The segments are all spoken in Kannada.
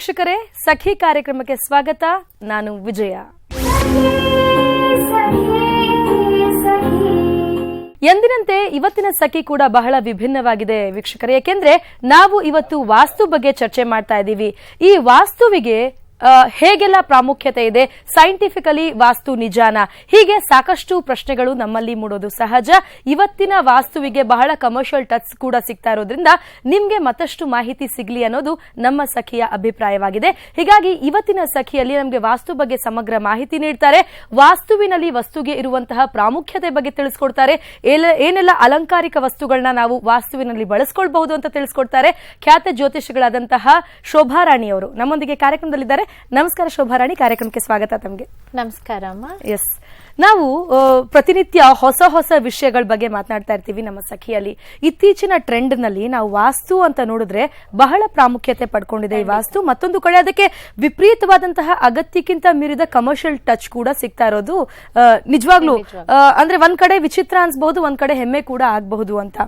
ವೀಕ್ಷಕರೇ, ಸಖಿ ಕಾರ್ಯಕ್ರಮಕ್ಕೆ ಸ್ವಾಗತ. ನಾನು ವಿಜಯ. ಎಂದಿನಂತೆ ಇವತ್ತಿನ ಸಖಿ ಕೂಡ ಬಹಳ ವಿಭಿನ್ನವಾಗಿದೆ ವೀಕ್ಷಕರೇ. ಯಾಕೆಂದ್ರೆ ನಾವು ಇವತ್ತು ವಾಸ್ತು ಬಗ್ಗೆ ಚರ್ಚೆ ಮಾಡ್ತಾ ಇದ್ದೀವಿ. ಈ ವಾಸ್ತುವಿಗೆ ಹೇಗೆಲ್ಲ ಪ್ರಾಮುಖ್ಯತೆ ಇದೆ? ಸೈಂಟಿಫಿಕಲಿ ವಾಸ್ತು ನಿಜಾನ? ಹೀಗೆ ಸಾಕಷ್ಟು ಪ್ರಶ್ನೆಗಳು ನಮ್ಮಲ್ಲಿ ಮೂಡೋದು ಸಹಜ. ಇವತ್ತಿನ ವಾಸ್ತುವಿಗೆ ಬಹಳ ಕಮರ್ಷಿಯಲ್ ಟಚ್ ಕೂಡ ಸಿಗ್ತಾ ಇರೋದ್ರಿಂದ ನಿಮ್ಗೆ ಮತ್ತಷ್ಟು ಮಾಹಿತಿ ಸಿಗ್ಲಿ ಅನ್ನೋದು ನಮ್ಮ ಸಖಿಯ ಅಭಿಪ್ರಾಯವಾಗಿದೆ. ಹೀಗಾಗಿ ಇವತ್ತಿನ ಸಖಿಯಲ್ಲಿ ನಮಗೆ ವಾಸ್ತು ಬಗ್ಗೆ ಸಮಗ್ರ ಮಾಹಿತಿ ನೀಡ್ತಾರೆ. ವಾಸ್ತುವಿನಲ್ಲಿ ವಸ್ತುಗೆ ಇರುವಂತಹ ಪ್ರಾಮುಖ್ಯತೆ ಬಗ್ಗೆ ತಿಳಿಸ್ಕೊಡ್ತಾರೆ. ಏನೆಲ್ಲ ಅಲಂಕಾರಿಕ ವಸ್ತುಗಳನ್ನ ನಾವು ವಾಸ್ತುವಿನಲ್ಲಿ ಬಳಸ್ಕೊಳ್ಬಹುದು ಅಂತ ತಿಳಿಸ್ಕೊಡ್ತಾರೆ. ಖ್ಯಾತ ಜ್ಯೋತಿಷಿಗಳಾದಂತಹ ಶೋಭಾರಾಣಿ ಅವರು ನಮ್ಮೊಂದಿಗೆ ಕಾರ್ಯಕ್ರಮದಲ್ಲಿದ್ದಾರೆ. ನಮಸ್ಕಾರ ಶೋಭಾರಾಣಿ ಕಾರ್ಯಕ್ರಮಕ್ಕೆ ಸ್ವಾಗತ ತಮಗೆ. ನಮಸ್ಕಾರ ಅಮ್ಮ. ಎಸ್ ನಾವು ಪ್ರತಿನಿತ್ಯ ಹೊಸ ಹೊಸ ವಿಷಯಗಳ ಬಗ್ಗೆ ಮಾತನಾಡ್ತಾ ಇರ್ತೀವಿ ನಮ್ಮ ಸಖಿಯಲ್ಲಿ. ಇತ್ತೀಚಿನ ಟ್ರೆಂಡ್ನಲ್ಲಿ ನಾವು ವಾಸ್ತು ಅಂತ ನೋಡಿದ್ರೆ ಬಹಳ ಪ್ರಾಮುಖ್ಯತೆ ಪಡ್ಕೊಂಡಿದೆ ಈ ವಾಸ್ತು. ಮತ್ತೊಂದು ಕಡೆ ಅದಕ್ಕೆ ವಿಪರೀತವಾದಂತಹ ಅಗತ್ಯಕ್ಕಿಂತ ಮೀರಿದ ಕಮರ್ಷಿಯಲ್ ಟಚ್ ಕೂಡ ಸಿಗ್ತಾ ಇರೋದು ನಿಜವಾಗ್ಲೂ ಅಂದ್ರೆ ಒಂದ್ ಕಡೆ ವಿಚಿತ್ರ ಅನ್ಸಬಹುದು ಒಂದ್ ಕಡೆ ಹೆಮ್ಮೆ ಕೂಡ ಆಗಬಹುದು ಅಂತ.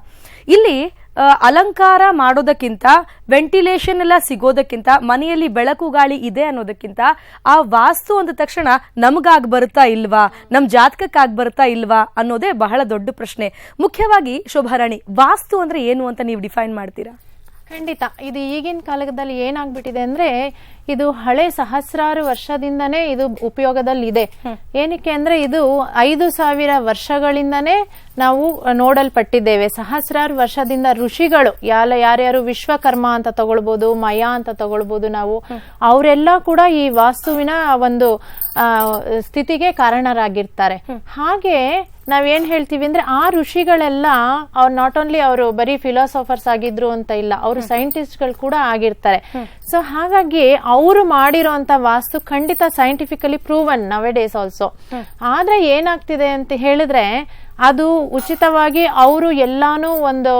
ಇಲ್ಲಿ ಅಲಂಕಾರ ಮಾಡೋದಕ್ಕಿಂತ ವೆಂಟಿಲೇಷನ್ ಎಲ್ಲ ಸಿಗೋದಕ್ಕಿಂತ, ಮನೆಯಲ್ಲಿ ಬೆಳಕು ಗಾಳಿ ಇದೆ ಅನ್ನೋದಕ್ಕಿಂತ, ಆ ವಾಸ್ತು ಅಂದ ತಕ್ಷಣ ನಮಗಾಗ್ ಬರುತ್ತಾ ಇಲ್ವಾ? ನಮ್ಮ ಜಾತಕಕ್ಕಾಗಿ ಬರುತ್ತಾ ಇಲ್ವಾ? ಅನ್ನೋದೇ ಬಹಳ ದೊಡ್ಡ ಪ್ರಶ್ನೆ. ಮುಖ್ಯವಾಗಿ, ಶೋಭಾರಾಣಿ, ವಾಸ್ತು ಅಂದ್ರೆ ಏನು ಅಂತ ನೀವು ಡಿಫೈನ್ ಮಾಡ್ತೀರಾ? ಖಂಡಿತ. ಇದು ಈಗಿನ ಕಾಲದಲ್ಲಿ ಏನಾಗ್ಬಿಟ್ಟಿದೆ ಅಂದ್ರೆ ಇದು ಹಳೆ ಸಹಸ್ರಾರು ವರ್ಷದಿಂದನೇ ಇದು ಉಪಯೋಗದಲ್ಲಿ ಇದೆ ಏನಕ್ಕೆ ಅಂದ್ರೆ ಇದು ಐದು ಸಾವಿರ ವರ್ಷಗಳಿಂದನೇ ನಾವು ನೋಡಲ್ಪಟ್ಟಿದ್ದೇವೆ. ಸಹಸ್ರಾರು ವರ್ಷದಿಂದ ಋಷಿಗಳು ಯಾಲ ಯಾರ್ಯಾರು ವಿಶ್ವಕರ್ಮ ಅಂತ ತಗೊಳ್ಬಹುದು ಮಯ ಅಂತ ತಗೊಳ್ಬಹುದು ನಾವು ಅವರೆಲ್ಲ ಕೂಡ ಈ ವಾಸ್ತುವಿನ ಒಂದು ಆ, ಸ್ಥಿತಿಗೆ ಕಾರಣರಾಗಿರ್ತಾರೆ. ಹಾಗೆ ನಾವೇನ್ ಹೇಳ್ತೀವಿ ಅಂದ್ರೆ ಆ ಋಷಿಗಳೆಲ್ಲ ಅವ್ರು ನಾಟ್ ಓನ್ಲಿ ಅವರು ಬರೀ ಫಿಲಾಸಫರ್ಸ್ ಆಗಿದ್ರು ಅಂತ ಇಲ್ಲ ಅವರು ಸೈಂಟಿಸ್ಟ್ಗಳು ಕೂಡ ಆಗಿರ್ತಾರೆ. ಸೊ ಹಾಗಾಗಿ ಅವರು ಮಾಡಿರೋಂತ ವಾಸ್ತು ಖಂಡಿತ scientifically proven nowadays also ಆದ್ರೆ ಏನಾಗ್ತಿದೆ ಅಂತ ಹೇಳಿದ್ರೆ ಅದು ಉಚಿತವಾಗಿ ಅವರು ಎಲ್ಲಾನು ಒಂದು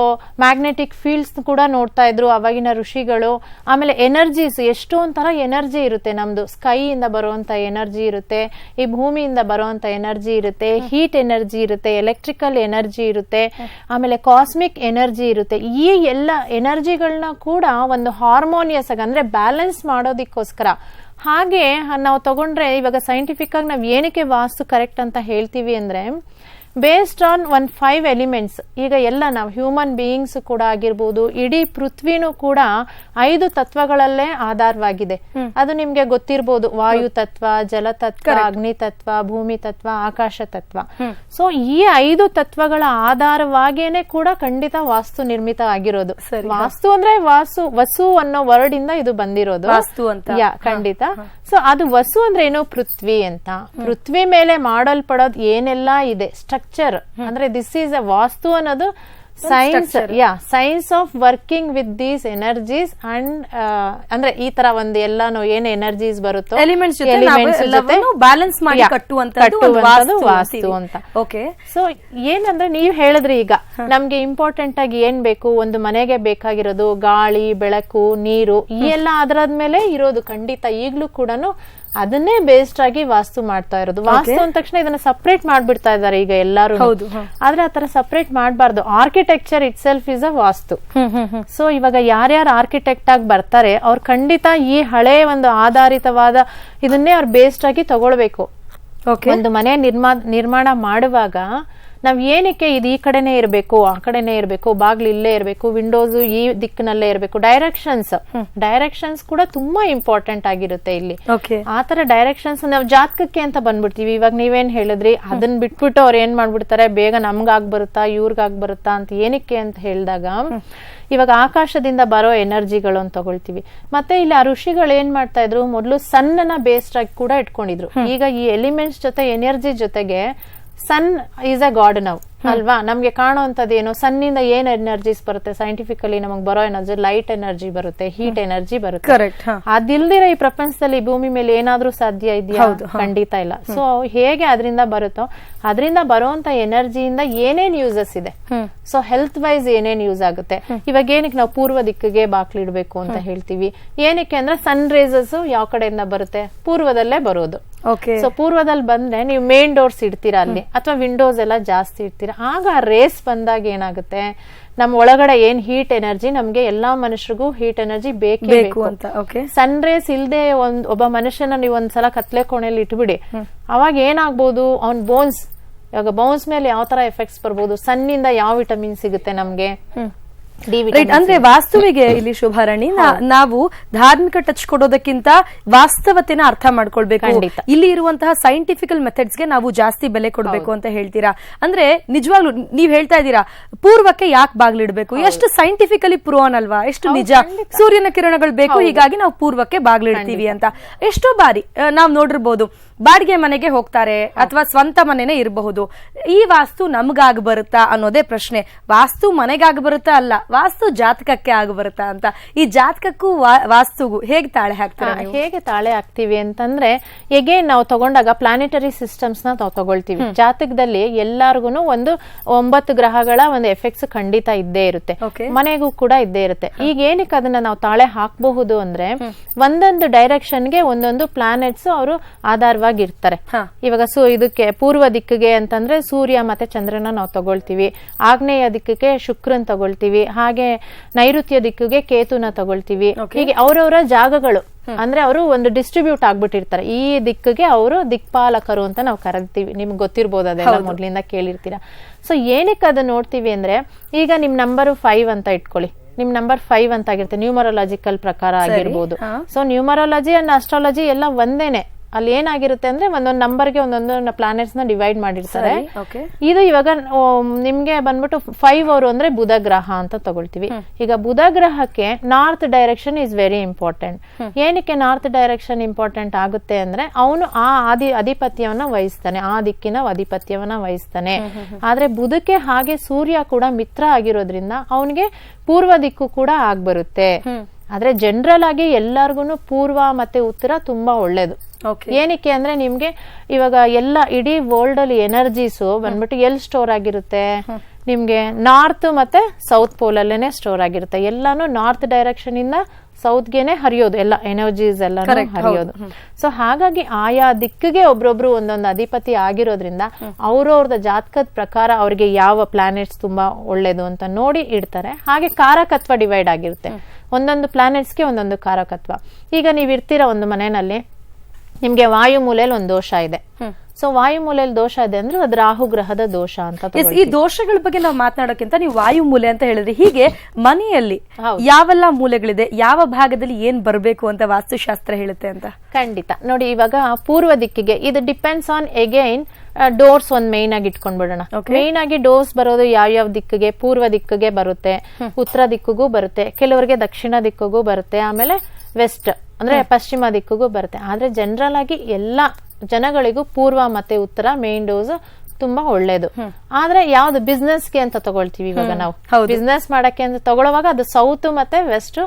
ಮ್ಯಾಗ್ನೆಟಿಕ್ ಫೀಲ್ಡ್ಸ್ ಕೂಡ ನೋಡ್ತಾ ಇದ್ರು ಅವಾಗಿನ ಋಷಿಗಳು. ಆಮೇಲೆ ಎನರ್ಜೀಸ್ ಎಷ್ಟೊಂಥರ ಎನರ್ಜಿ ಇರುತ್ತೆ ನಮ್ದು. ಸ್ಕೈಯಿಂದ ಬರುವಂತ ಎನರ್ಜಿ ಇರುತ್ತೆ ಈ ಭೂಮಿಯಿಂದ ಬರುವಂತ ಎನರ್ಜಿ ಇರುತ್ತೆ ಹೀಟ್ ಎನರ್ಜಿ ಇರುತ್ತೆ ಎಲೆಕ್ಟ್ರಿಕಲ್ ಎನರ್ಜಿ ಇರುತ್ತೆ ಆಮೇಲೆ ಕಾಸ್ಮಿಕ್ ಎನರ್ಜಿ ಇರುತ್ತೆ. ಈ ಎಲ್ಲ ಎನರ್ಜಿಗಳನ್ನ ಕೂಡ ಒಂದು ಹಾರ್ಮೋನಿಯಸ್ ಆಗಿ ಅಂದ್ರೆ ಬ್ಯಾಲೆನ್ಸ್ ಮಾಡೋದಕ್ಕೋಸ್ಕರ. ಹಾಗೆ ನಾವು ತಗೊಂಡ್ರೆ ಇವಾಗ ಸೈಂಟಿಫಿಕ್ ಆಗಿ ನಾವು ಏನಕ್ಕೆ ವಾಸ್ತು ಕರೆಕ್ಟ್ ಅಂತ ಹೇಳ್ತೀವಿ ಅಂದ್ರೆ based on one five elements ಈಗ ಎಲ್ಲ ನಾವು ಹ್ಯೂಮನ್ ಬೀಯಿಂಗ್ಸ್ ಕೂಡ ಆಗಿರ್ಬೋದು ಇಡೀ ಪೃಥ್ವಿನೂ ಕೂಡ ಐದು ತತ್ವಗಳಲ್ಲೇ ಆಧಾರವಾಗಿದೆ. ಅದು ನಿಮ್ಗೆ ಗೊತ್ತಿರ್ಬೋದು ವಾಯು ತತ್ವ ಜಲತತ್ವ ಅಗ್ನಿ ತತ್ವ ಭೂಮಿ ತತ್ವ ಆಕಾಶ ತತ್ವ. ಸೊ ಈ ಐದು ತತ್ವಗಳ ಆಧಾರವಾಗೇನೆ ಕೂಡ ಖಂಡಿತ ವಾಸ್ತು ನಿರ್ಮಿತ ಆಗಿರೋದು. ವಾಸ್ತು ಅಂದ್ರೆ ವಾಸು ವಸು ಅನ್ನೋ ವರ್ಡ್ ಇಂದ ಇದು ಬಂದಿರೋದು. ವಾಸ್ತು ಅಂತ. ಖಂಡಿತ. ಸೊ ಅದು ವಸು ಅಂದ್ರೆ ಏನು ಪೃಥ್ವಿ ಅಂತ. ಪೃಥ್ವಿ ಮೇಲೆ ಮಾಡಲ್ಪಡೋದು ಏನೆಲ್ಲ ಇದೆ? ಸ್ಟ್ರಕ್ಚರ್ ಅಂದ್ರೆ ದಿಸ್ ಈಸ್ ಅ ವಾಸ್ತು ಅನ್ನೋದು science yeah science of working with these energies and ಅಂದ್ರೆ ಈ ತರ ಒಂದು ಎಲ್ಲಾನು ಏನ್ ಎನರ್ಜೀಸ್ ಬರುತ್ತೋ ಎಲಿಮೆಂಟ್ಸ್ ಜೊತೆ ಬ್ಯಾಲೆನ್ಸ್ ಮಾಡಿ ಕಟ್ಟುವಂತದ್ದು ವಾಸ್ತು ವಾಸ್ತು ಅಂತ. ಓಕೆ ಸೊ ಏನಂದ್ರೆ ನೀವ್ ಹೇಳಿದ್ರಿ ಈಗ ನಮ್ಗೆ ಇಂಪಾರ್ಟೆಂಟ್ ಆಗಿ ಏನ್ ಬೇಕು? ಒಂದು ಮನೆಗೆ ಬೇಕಾಗಿರೋದು ಗಾಳಿ ಬೆಳಕು ನೀರು ಈ ಎಲ್ಲ ಅದರಾದ್ಮೇಲೆ ಇರೋದು ಖಂಡಿತ ಈಗ್ಲೂ ಕೂಡ ಅದನ್ನೇ ಬೇಸ್ಡ್ ಆಗಿ ವಾಸ್ತು ಮಾಡ್ತಾ ಇರೋದು. ವಾಸ್ತು ಅಂದ ತಕ್ಷಣ ಇದನ್ನ ಸಪರೇಟ್ ಮಾಡ್ಬಿಡ್ತಾ ಇದಾರೆ ಈಗ ಎಲ್ಲಾರು. ಆದ್ರೆ ಆತರ ಸಪರೇಟ್ ಮಾಡಬಾರ್ದು. Architecture itself is a vastu so ಇವಾಗ ಯಾರ್ಯಾರು ಆರ್ಕಿಟೆಕ್ಟ್ ಆಗಿ ಬರ್ತಾರೆ ಅವ್ರ ಖಂಡಿತ ಈ ಹಳೆ ಒಂದು ಆಧಾರಿತವಾದ ಇದನ್ನೇ ಅವ್ರು ಬೇಸ್ಡ್ ಆಗಿ ತಗೊಳ್ಬೇಕು. ಒಂದು ಮನೆ ನಿರ್ಮಾ ನಿರ್ಮಾಣ ಮಾಡುವಾಗ ನಾವ್ ಏನಕ್ಕೆ ಇದು ಈ ಕಡೆನೇ ಇರಬೇಕು ಆ ಕಡೆನೇ ಇರಬೇಕು ಬಾಗ್ಲು ಇಲ್ಲೇ ಇರಬೇಕು ವಿಂಡೋಸ್ ಈ ದಿಕ್ಕಿನಲ್ಲೇ ಇರಬೇಕು ಡೈರೆಕ್ಷನ್ಸ್ ಡೈರೆಕ್ಷನ್ಸ್ ಕೂಡ ತುಂಬಾ ಇಂಪಾರ್ಟೆಂಟ್ ಆಗಿರುತ್ತೆ ಇಲ್ಲಿ. ಆತರ ಡೈರೆಕ್ಷನ್ಸ್ ನಾವು ಜಾತಕಕ್ಕೆ ಅಂತ ಬಂದ್ಬಿಡ್ತೀವಿ. ಇವಾಗ ನೀವೇನ್ ಹೇಳಿದ್ರಿ ಅದನ್ನ ಬಿಟ್ಬಿಟ್ಟು ಅವ್ರು ಏನ್ ಮಾಡ್ಬಿಡ್ತಾರೆ ಬೇಗ ನಮ್ಗಾಗ್ ಬರುತ್ತಾ ಇವ್ರಿಗಾಗ್ ಬರುತ್ತಾ ಅಂತ ಏನಕ್ಕೆ ಅಂತ ಹೇಳಿದಾಗ ಇವಾಗ ಆಕಾಶದಿಂದ ಬರೋ ಎನರ್ಜಿಗಳು ಅಂತ ತಗೊಳ್ತೀವಿ. ಮತ್ತೆ ಇಲ್ಲಿ ಆ ಋಷಿಗಳು ಏನ್ ಮಾಡ್ತಾ ಇದ್ರು ಮೊದಲು ಸಣ್ಣನ ಬೇಸ್ಡ್ ಆಗಿ ಕೂಡ ಇಟ್ಕೊಂಡಿದ್ರು. ಈಗ ಈ ಎಲಿಮೆಂಟ್ಸ್ ಜೊತೆ ಎನರ್ಜಿ ಜೊತೆಗೆ ಸನ್ ಈಸ್ ಅ ಗಾಡ್ ನಾವು ಅಲ್ವಾ? ನಮ್ಗೆ ಕಾಣುವಂತದ್ದು ಏನು ಸನ್ನಿಂದ ಏನ್ ಎನರ್ಜೀಸ್ ಬರುತ್ತೆ? ಸೈಂಟಿಫಿಕಲಿ ನಮಗೆ ಬರೋ ಎನರ್ಜಿ ಲೈಟ್ ಎನರ್ಜಿ ಬರುತ್ತೆ ಹೀಟ್ ಎನರ್ಜಿ ಬರುತ್ತೆ. ಅದಿಲ್ದಿರ ಈ ಪ್ರಪಂಚದಲ್ಲಿ ಭೂಮಿ ಮೇಲೆ ಏನಾದ್ರೂ ಸಾಧ್ಯ ಇದೆಯಾ? ಖಂಡಿತ ಇಲ್ಲ. ಸೊ ಹೇಗೆ ಅದರಿಂದ ಬರುತ್ತೋ? ಅದರಿಂದ ಬರುವಂತ ಎನರ್ಜಿಯಿಂದ ಏನೇನ್ ಯೂಸಸ್ ಇದೆ? ಸೊ ಹೆಲ್ತ್ ವೈಸ್ ಏನೇನ್ ಯೂಸ್ ಆಗುತ್ತೆ? ಇವಾಗ ಏನಕ್ಕೆ ನಾವು ಪೂರ್ವ ದಿಕ್ಕಿಗೆ ಬಾಕ್ಲಿಡ್ಬೇಕು ಅಂತ ಹೇಳ್ತೀವಿ. ಏನಕ್ಕೆ ಅಂದ್ರೆ ಸನ್ ರೇಸಸ್ ಯಾವ ಕಡೆಯಿಂದ ಬರುತ್ತೆ? ಪೂರ್ವದಲ್ಲೇ ಬರೋದು. ಸೊ ಪೂರ್ವದಲ್ಲಿ ಬಂದ್ರೆ ನೀವು ಮೇನ್ ಡೋರ್ಸ್ ಇಡ್ತೀರಾ ಅಲ್ಲಿ? ಅಥವಾ ವಿಂಡೋಸ್ ಎಲ್ಲ ಜಾಸ್ತಿ ಇಡ್ತೀರಾ? ಅಂದ್ರೆ ಆಗ ರೇಸ್ ಬಂದಾಗ ಏನಾಗುತ್ತೆ? ನಮ್ಮ ಒಳಗಡೆ ಏನ್ ಹೀಟ್ ಎನರ್ಜಿ ನಮ್ಗೆ ಎಲ್ಲಾ ಮನುಷ್ಯರಿಗೂ ಹೀಟ್ ಎನರ್ಜಿ ಬೇಕೇ ಬೇಕು ಅಂತ ಸನ್ ರೇಸ್ ಇಲ್ದೆ ಒಂದ್ ಒಬ್ಬ ಮನುಷ್ಯನ ನೀವು ಒಂದ್ಸಲ ಕತ್ಲೆ ಕೋಣೆಯಲ್ಲಿ ಇಟ್ಬಿಡಿ. ಅವಾಗ ಏನಾಗ್ಬೋದು? ಅವ್ನ್ ಬೋನ್ಸ್ ಇವಾಗ ಬೋನ್ಸ್ ಮೇಲೆ ಯಾವ ತರ ಎಫೆಕ್ಟ್ಸ್ ಬರ್ಬೋದು? ಸನ್ನಿಂದ ಯಾವ ವಿಟಮಿನ್ ಸಿಗುತ್ತೆ ನಮ್ಗೆ? ರೈಟ್ ಅಂದ್ರೆ ವಾಸ್ತುವಿಗೆ ಇಲ್ಲಿ ಶುಭಾರಣಿ ನಾವು ಧಾರ್ಮಿಕ ಟಚ್ ಕೊಡೋದಕ್ಕಿಂತ ವಾಸ್ತವತೆನ ಅರ್ಥ ಮಾಡ್ಕೊಳ್ಬೇಕು. ಇಲ್ಲಿ ಇರುವಂತಹ ಸೈಂಟಿಫಿಕಲ್ ಮೆಥಡ್ಸ್ಗೆ ನಾವು ಜಾಸ್ತಿ ಬೆಲೆ ಕೊಡಬೇಕು ಅಂತ ಹೇಳ್ತೀರಾ? ಅಂದ್ರೆ ನಿಜವಾಗ್ಲು ನೀವ್ ಹೇಳ್ತಾ ಇದ್ದೀರಾ ಪೂರ್ವಕ್ಕೆ ಯಾಕೆ ಬಾಗ್ಲಿಡ್ಬೇಕು? ಎಷ್ಟು ಸೈಂಟಿಫಿಕಲಿ ಪ್ರೂವನ್ ಅಲ್ವಾ? ಎಷ್ಟು ನಿಜ? ಸೂರ್ಯನ ಕಿರಣಗಳು ಬೇಕು ಹೀಗಾಗಿ ನಾವು ಪೂರ್ವಕ್ಕೆ ಬಾಗ್ಲಿಡ್ತೀವಿ ಅಂತ. ಎಷ್ಟೋ ಬಾರಿ ನಾವ್ ನೋಡಿರ್ಬೋದು. ಬಾಡಿಗೆ ಮನೆಗೆ ಹೋಗ್ತಾರೆ ಅಥವಾ ಸ್ವಂತ ಮನೆನೇ ಇರಬಹುದು. ಈ ವಾಸ್ತು ನಮ್ಗಾಗ್ ಬರುತ್ತಾ ಅನ್ನೋದೇ ಪ್ರಶ್ನೆ. ವಾಸ್ತು ಮನೆಗಾಗ್ ಬರುತ್ತಾ ಅಲ್ಲ ವಾಸ್ತು ಜಾತಕಕ್ಕೆ ಆಗ ಬರುತ್ತಾ ಅಂತ. ಈ ಜಾತಕಕ್ಕೂ ವಾಸ್ತುಗೂ ಹೇಗೆ ತಾಳೆ ಹಾಕ್ತಾರೆ ಹೇಗೆ ತಾಳೆ ಹಾಕ್ತಿವಿ ಅಂತಂದ್ರೆ ಹೇಗೆ ನಾವು ತಗೊಂಡಾಗ ಪ್ಲಾನೆಟರಿ ಸಿಸ್ಟಮ್ಸ್ನ ನಾವು ತಗೊಳ್ತೀವಿ. ಜಾತಕದಲ್ಲಿ ಎಲ್ಲಾರ್ಗು ಒಂದು ಒಂಬತ್ತು ಗ್ರಹಗಳ ಒಂದು ಎಫೆಕ್ಟ್ಸ್ ಖಂಡಿತ ಇದ್ದೇ ಇರುತ್ತೆ. ಮನೆಗೂ ಕೂಡ ಇದ್ದೇ ಇರುತ್ತೆ. ಈಗ ಏನಕ್ಕೆ ಅದನ್ನ ನಾವು ತಾಳೆ ಹಾಕಬಹುದು ಅಂದ್ರೆ ಒಂದೊಂದು ಡೈರೆಕ್ಷನ್ಗೆ ಒಂದೊಂದು ಪ್ಲಾನೆಟ್ಸ್ ಅವರು ಆಧಾರವಾಗಿರ್ತಾರೆ ಹಾ. ಇವಾಗ ಸೊ ಇದಕ್ಕೆ ಪೂರ್ವ ದಿಕ್ಕಿಗೆ ಅಂತಂದ್ರೆ ಸೂರ್ಯ ಮತ್ತೆ ಚಂದ್ರನ ನಾವು ತಗೊಳ್ತೀವಿ. ಆಗ್ನೇಯ ದಿಕ್ಕಿಗೆ ಶುಕ್ರನ್ ತಗೊಳ್ತೀವಿ. ಹಾಗೆ ನೈಋತ್ಯ ದಿಕ್ಕಿಗೆ ಕೇತುನ ತಗೊಳ್ತೀವಿ. ಹೀಗೆ ಅವರವರ ಜಾಗಗಳು. ಅಂದ್ರೆ ಅವರು ಒಂದು ಡಿಸ್ಟ್ರಿಬ್ಯೂಟ್ ಆಗ್ಬಿಟ್ಟಿರ್ತಾರೆ. ಈ ದಿಕ್ಕಿಗೆ ಅವರು ದಿಕ್ಪಾಲಕರು ಅಂತ ನಾವು ಕರೆದಿವಿ ನಿಮ್ಗೆ ಗೊತ್ತಿರ್ಬೋದು ಅದೆಲ್ಲ ಮೊದ್ಲಿಂದ ಕೇಳಿರ್ತೀರಾ. ಸೊ ಏನಕ್ಕೆ ಅದನ್ನ ನೋಡ್ತೀವಿ ಅಂದ್ರೆ ಈಗ ನಿಮ್ ನಂಬರ್ ಫೈವ್ ಅಂತ ಇಟ್ಕೊಳ್ಳಿ. ನಿಮ್ ನಂಬರ್ ಫೈವ್ ಅಂತ ಆಗಿರುತ್ತೆ ನ್ಯೂಮರಾಲಜಿಕಲ್ ಪ್ರಕಾರ ಆಗಿರ್ಬೋದು. ಸೊ ನ್ಯೂಮರಾಲಜಿ ಅಂಡ್ ಅಸ್ಟ್ರಾಲಜಿ ಎಲ್ಲ ಒಂದೇನೆ. ಅಲ್ಲಿ ಏನಾಗಿರುತ್ತೆ ಅಂದ್ರೆ ಒಂದೊಂದು ನಂಬರ್ಗೆ ಒಂದೊಂದು ಪ್ಲಾನೆಟ್ಸ್ನ ಡಿವೈಡ್ ಮಾಡಿರ್ತಾರೆ. ಇದು ಇವಾಗ ನಿಮ್ಗೆ ಬಂದ್ಬಿಟ್ಟು ಫೈವ್ ಅವರು ಅಂದ್ರೆ ಬುಧ ಗ್ರಹ ಅಂತ ತಗೊಳ್ತೀವಿ. ಈಗ ಬುಧ ಗ್ರಹಕ್ಕೆ north direction is very important ಏನಕ್ಕೆ ನಾರ್ತ್ ಡೈರೆಕ್ಷನ್ ಇಂಪಾರ್ಟೆಂಟ್ ಆಗುತ್ತೆ ಅಂದ್ರೆ ಅವನು ಆ ಆದಿ ಅಧಿಪತ್ಯವನ್ನ ವಹಿಸ್ತಾನೆ ಆ ದಿಕ್ಕಿನ ಅಧಿಪತ್ಯವನ್ನ ವಹಿಸ್ತಾನೆ. ಆದ್ರೆ ಬುಧಕ್ಕೆ ಹಾಗೆ ಸೂರ್ಯ ಕೂಡ ಮಿತ್ರ ಆಗಿರೋದ್ರಿಂದ ಅವನಿಗೆ ಪೂರ್ವ ದಿಕ್ಕು ಕೂಡ ಆಗ್ಬರುತ್ತೆ. ಆದ್ರೆ ಜನರಲ್ ಆಗಿ ಎಲ್ಲಾರ್ಗು ಪೂರ್ವ ಮತ್ತೆ ಉತ್ತರ ತುಂಬಾ ಒಳ್ಳೇದು. ಏನಕ್ಕೆ ಅಂದ್ರೆ ನಿಮ್ಗೆ ಇವಾಗ ಎಲ್ಲ ಇಡೀ ವರ್ಲ್ಡ್ ಅಲ್ಲಿ ಎನರ್ಜೀಸು ಬಂದ್ಬಿಟ್ಟು ಎಲ್ಲಿ ಸ್ಟೋರ್ ಆಗಿರುತ್ತೆ? ನಿಮ್ಗೆ ನಾರ್ತ್ ಮತ್ತೆ ಸೌತ್ ಪೋಲ್ ಅಲ್ಲೇನೆ ಸ್ಟೋರ್ ಆಗಿರುತ್ತೆ. ಎಲ್ಲಾನು ನಾರ್ತ್ ಡೈರೆಕ್ಷನ್ ಇಂದ ಸೌತ್ಗೆನೆ ಹರಿಯೋದು ಎಲ್ಲ ಎನರ್ಜೀಸ್ ಎಲ್ಲ ಹರಿಯೋದು. ಸೊ ಹಾಗಾಗಿ ಆಯಾ ದಿಕ್ಕಿಗೆ ಒಬ್ರೊಬ್ರು ಒಂದೊಂದು ಅಧಿಪತಿ ಆಗಿರೋದ್ರಿಂದ ಅವ್ರವ್ರದ ಜಾತಕದ ಪ್ರಕಾರ ಅವ್ರಿಗೆ ಯಾವ ಪ್ಲಾನೆಟ್ಸ್ ತುಂಬಾ ಒಳ್ಳೇದು ಅಂತ ನೋಡಿ ಇಡ್ತಾರೆ. ಹಾಗೆ ಕಾರಕತ್ವ ಡಿವೈಡ್ ಆಗಿರುತ್ತೆ. ಒಂದೊಂದು ಪ್ಲಾನೆಟ್ಸ್ಗೆ ಒಂದೊಂದು ಕಾರಕತ್ವ. ಈಗ ನೀವು ಇರ್ತೀರ ಒಂದು ಮನೆಯಲ್ಲಿ ನಿಮ್ಗೆ ವಾಯು ಮೂಲೆಯಲ್ಲಿ ಒಂದು ದೋಷ ಇದೆ. ಸೊ ವಾಯು ಮೂಲೆಯಲ್ಲಿ ದೋಷ ಇದೆ ಅಂದ್ರೆ ಅದು ರಾಹು ಗ್ರಹದ ದೋಷ ಅಂತ ಈ ದೋಷಗಳ ಬಗ್ಗೆ ನಾವು ಮಾತನಾಡೋಕ್ಕಿಂತ ನೀವು ವಾಯು ಮೂಲೆ ಅಂತ ಹೇಳಿದ್ರಿ. ಹೀಗೆ ಮನೆಯಲ್ಲಿ ಯಾವೆಲ್ಲ ಮೂಲೆಗಳಿದೆ ಯಾವ ಭಾಗದಲ್ಲಿ ಏನ್ ಬರಬೇಕು ಅಂತ ವಾಸ್ತುಶಾಸ್ತ್ರ ಹೇಳುತ್ತೆ ಅಂತ? ಖಂಡಿತ. ನೋಡಿ ಇವಾಗ ಪೂರ್ವ ದಿಕ್ಕಿಗೆ ಇದು ಡಿಪೆಂಡ್ಸ್ ಆನ್ ಎಗೈನ್ ಡೋರ್ಸ್ ಒಂದ್ ಮೇನ್ ಆಗಿ ಇಟ್ಕೊಂಡ್ಬಿಡೋಣ. ಮೇನ್ ಆಗಿ ಡೋರ್ಸ್ ಬರೋದು ಯಾವ ದಿಕ್ಕಿಗೆ? ಪೂರ್ವ ದಿಕ್ಕಿಗೆ ಬರುತ್ತೆ ಉತ್ತರ ದಿಕ್ಕಿಗೂ ಬರುತ್ತೆ ಕೆಲವರಿಗೆ ದಕ್ಷಿಣ ದಿಕ್ಕಿಗೂ ಬರುತ್ತೆ ಆಮೇಲೆ ವೆಸ್ಟ್ ಅಂದ್ರೆ ಪಶ್ಚಿಮ ದಿಕ್ಕಿಗೂ ಬರುತ್ತೆ. ಆದ್ರೆ ಜನರಲ್ ಆಗಿ ಎಲ್ಲಾ ಜನಗಳಿಗೂ ಪೂರ್ವ ಮತ್ತೆ ಉತ್ತರ ಮೇನ್ ಡೋಸ್ ತುಂಬಾ ಒಳ್ಳೇದು. ಆದ್ರೆ ಯಾವ್ದು ಬಿಸ್ನೆಸ್ಗೆ ಅಂತ ತಗೊಳ್ತೀವಿ ಇವಾಗ ನಾವು. ಬಿಸ್ನೆಸ್ ಮಾಡಕ್ಕೆ ಅಂತ ತಗೊಳ್ಳುವಾಗ ಅದು ಸೌತ್ ಮತ್ತೆ ವೆಸ್ಟ್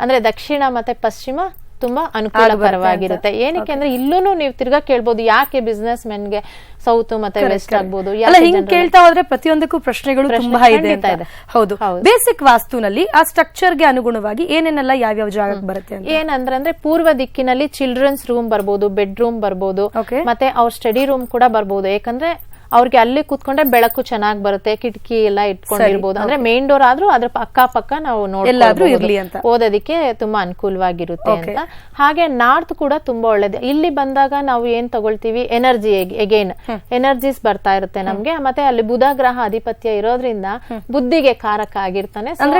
ಅಂದ್ರೆ ದಕ್ಷಿಣ ಮತ್ತೆ ಪಶ್ಚಿಮ ತುಂಬಾ ಅನುಕೂಲಕರವಾಗಿರುತ್ತೆ. ಏನಕ್ಕೆ ಅಂದ್ರೆ ಇಲ್ಲೂ ನೀವು ತಿರ್ಗಾ ಕೇಳ್ಬೋದು ಯಾಕೆ ಬಿಸ್ನೆಸ್ ಮೆನ್ಗೆ ಸೌತ್ ಮತ್ತೆ ವೆಸ್ಟ್ ಆಗ್ಬೋದು ಹಿಂಗ್ ಕೇಳ್ತಾ ಹೋದ್ರೆ ಪ್ರತಿಯೊಂದಕ್ಕೂ ಪ್ರಶ್ನೆಗಳು ತುಂಬಾ ಇದೆ. ಹೌದು. ಬೇಸಿಕ್ ವಾಸ್ತುನಲ್ಲಿ ಆ ಸ್ಟ್ರಕ್ಚರ್ಗೆ ಅನುಗುಣವಾಗಿ ಏನೇನೆಲ್ಲ ಯಾವ್ಯಾವ ಜಾಗಕ್ಕೆ ಬರುತ್ತೆ ಏನಂದ್ರೆ ಅಂದ್ರೆ ಪೂರ್ವ ದಿಕ್ಕಿನಲ್ಲಿ ಚಿಲ್ಡ್ರನ್ಸ್ ರೂಮ್ ಬರ್ಬೋದು ಬೆಡ್ರೂಮ್ ಬರ್ಬೋದು Okay. ಮತ್ತೆ ಅವ್ರ ಸ್ಟಡಿ ರೂಮ್ ಕೂಡ ಬರ್ಬೋದು. ಯಾಕಂದ್ರೆ ಅವ್ರಿಗೆ ಅಲ್ಲಿ ಕೂತ್ಕೊಂಡ್ರೆ ಬೆಳಕು ಚೆನ್ನಾಗಿ ಬರುತ್ತೆ ಕಿಟಕಿ ಎಲ್ಲ ಇಟ್ಕೊಂಡಿರ್ಬೋದು. ಅಂದ್ರೆ ಮೇನ್ ಡೋರ್ ಆದ್ರೂ ಅದ್ರ ಅಕ್ಕ ಪಕ್ಕ ನಾವು ಇರ್ಲಿ ಅಂತ. ಓದೋದಿಕ್ಕೆ ತುಂಬಾ ಅನುಕೂಲವಾಗಿರುತ್ತೆ ಅಂತ. ಹಾಗೆ ನಾರ್ತ್ ಕೂಡ ತುಂಬಾ ಒಳ್ಳೇದು. ಇಲ್ಲಿ ಬಂದಾಗ ನಾವು ಏನ್ ತಗೊಳ್ತೀವಿ? ಎನರ್ಜಿ ಎಗೇನ್ ಎನರ್ಜೀಸ್ ಬರ್ತಾ ಇರುತ್ತೆ ನಮ್ಗೆ. ಮತ್ತೆ ಅಲ್ಲಿ ಬುಧ ಗ್ರಹ ಆಧಿಪತ್ಯ ಇರೋದ್ರಿಂದ ಬುದ್ಧಿಗೆ ಕಾರಕ ಆಗಿರ್ತಾನೆ. ಸ್ಟಡಿ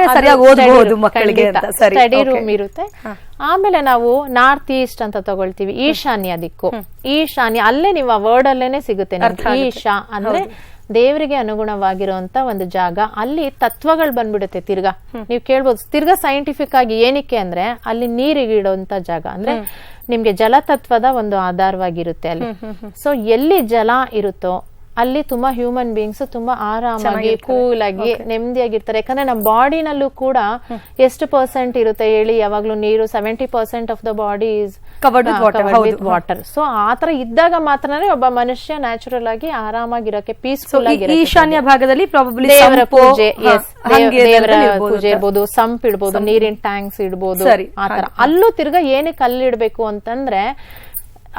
ರೂಮ್ ಇರುತ್ತೆ. ಆಮೇಲೆ ನಾವು ನಾರ್ತ್ ಈಸ್ಟ್ ಅಂತ ತಗೊಳ್ತೀವಿ ಈಶಾನ್ಯ ದಿಕ್ಕು. ಈಶಾನ್ಯ ಅಲ್ಲೇ ನಿಮ್ಮ ಆ ವರ್ಡ್ ಅಲ್ಲೇನೆ ಸಿಗುತ್ತೆ. ಈಶಾ ಅಂದ್ರೆ ದೇವರಿಗೆ ಅನುಗುಣವಾಗಿರುವಂತ ಒಂದು ಜಾಗ. ಅಲ್ಲಿ ತತ್ವಗಳು ಬಂದ್ಬಿಡುತ್ತೆ ತಿರ್ಗಾ. ನೀವು ಕೇಳ್ಬೋದು. ತಿರ್ಗಾ ಸೈಂಟಿಫಿಕ್ ಆಗಿ ಏನಕ್ಕೆ ಅಂದ್ರೆ ಅಲ್ಲಿ ನೀರಿಗಿಡುವಂತ ಜಾಗ. ಅಂದ್ರೆ ನಿಮ್ಗೆ ಜಲತತ್ವದ ಒಂದು ಆಧಾರವಾಗಿರುತ್ತೆ ಅಲ್ಲಿ. ಸೊ ಎಲ್ಲಿ ಜಲ ಇರುತ್ತೋ ಅಲ್ಲಿ ತುಂಬಾ ಹ್ಯೂಮನ್ ಬೀಯಿಂಗ್ಸ್ ತುಂಬಾ ಆರಾಮಾಗಿ ಕೂಲ್ ಆಗಿ ನೆಮ್ಮದಿಯಾಗಿರ್ತಾರೆ. ಯಾಕಂದ್ರೆ ನಮ್ಮ ಬಾಡಿನಲ್ಲೂ ಕೂಡ ಎಷ್ಟು ಪರ್ಸೆಂಟ್ ಇರುತ್ತೆ ಹೇಳಿ ಯಾವಾಗ್ಲೂ ನೀರು seventy percent of the body is covered with water so ಆತರ ಇದ್ದಾಗ ಮಾತ್ರನೇ ಒಬ್ಬ ಮನುಷ್ಯ ನ್ಯಾಚುರಲ್ ಆಗಿ ಆರಾಮಾಗಿರೋಕೆ ಪೀಸ್ಫುಲ್ ಆಗಿ ಈಶಾನ್ಯ ಭಾಗದಲ್ಲಿ ದೇವರ ಪೂಜೆ ದೇವರ ಇರ್ಬೋದು ಸಂಪ್ ಇಡ್ಬೋದು ನೀರಿನ ಟ್ಯಾಂಕ್ಸ್ ಇಡ್ಬೋದು ಆತರ ಅಲ್ಲೂ ತಿರ್ಗಾ ಏನಕ್ಕೆ ಕಲ್ಲಿಡ್ಬೇಕು ಅಂತಂದ್ರೆ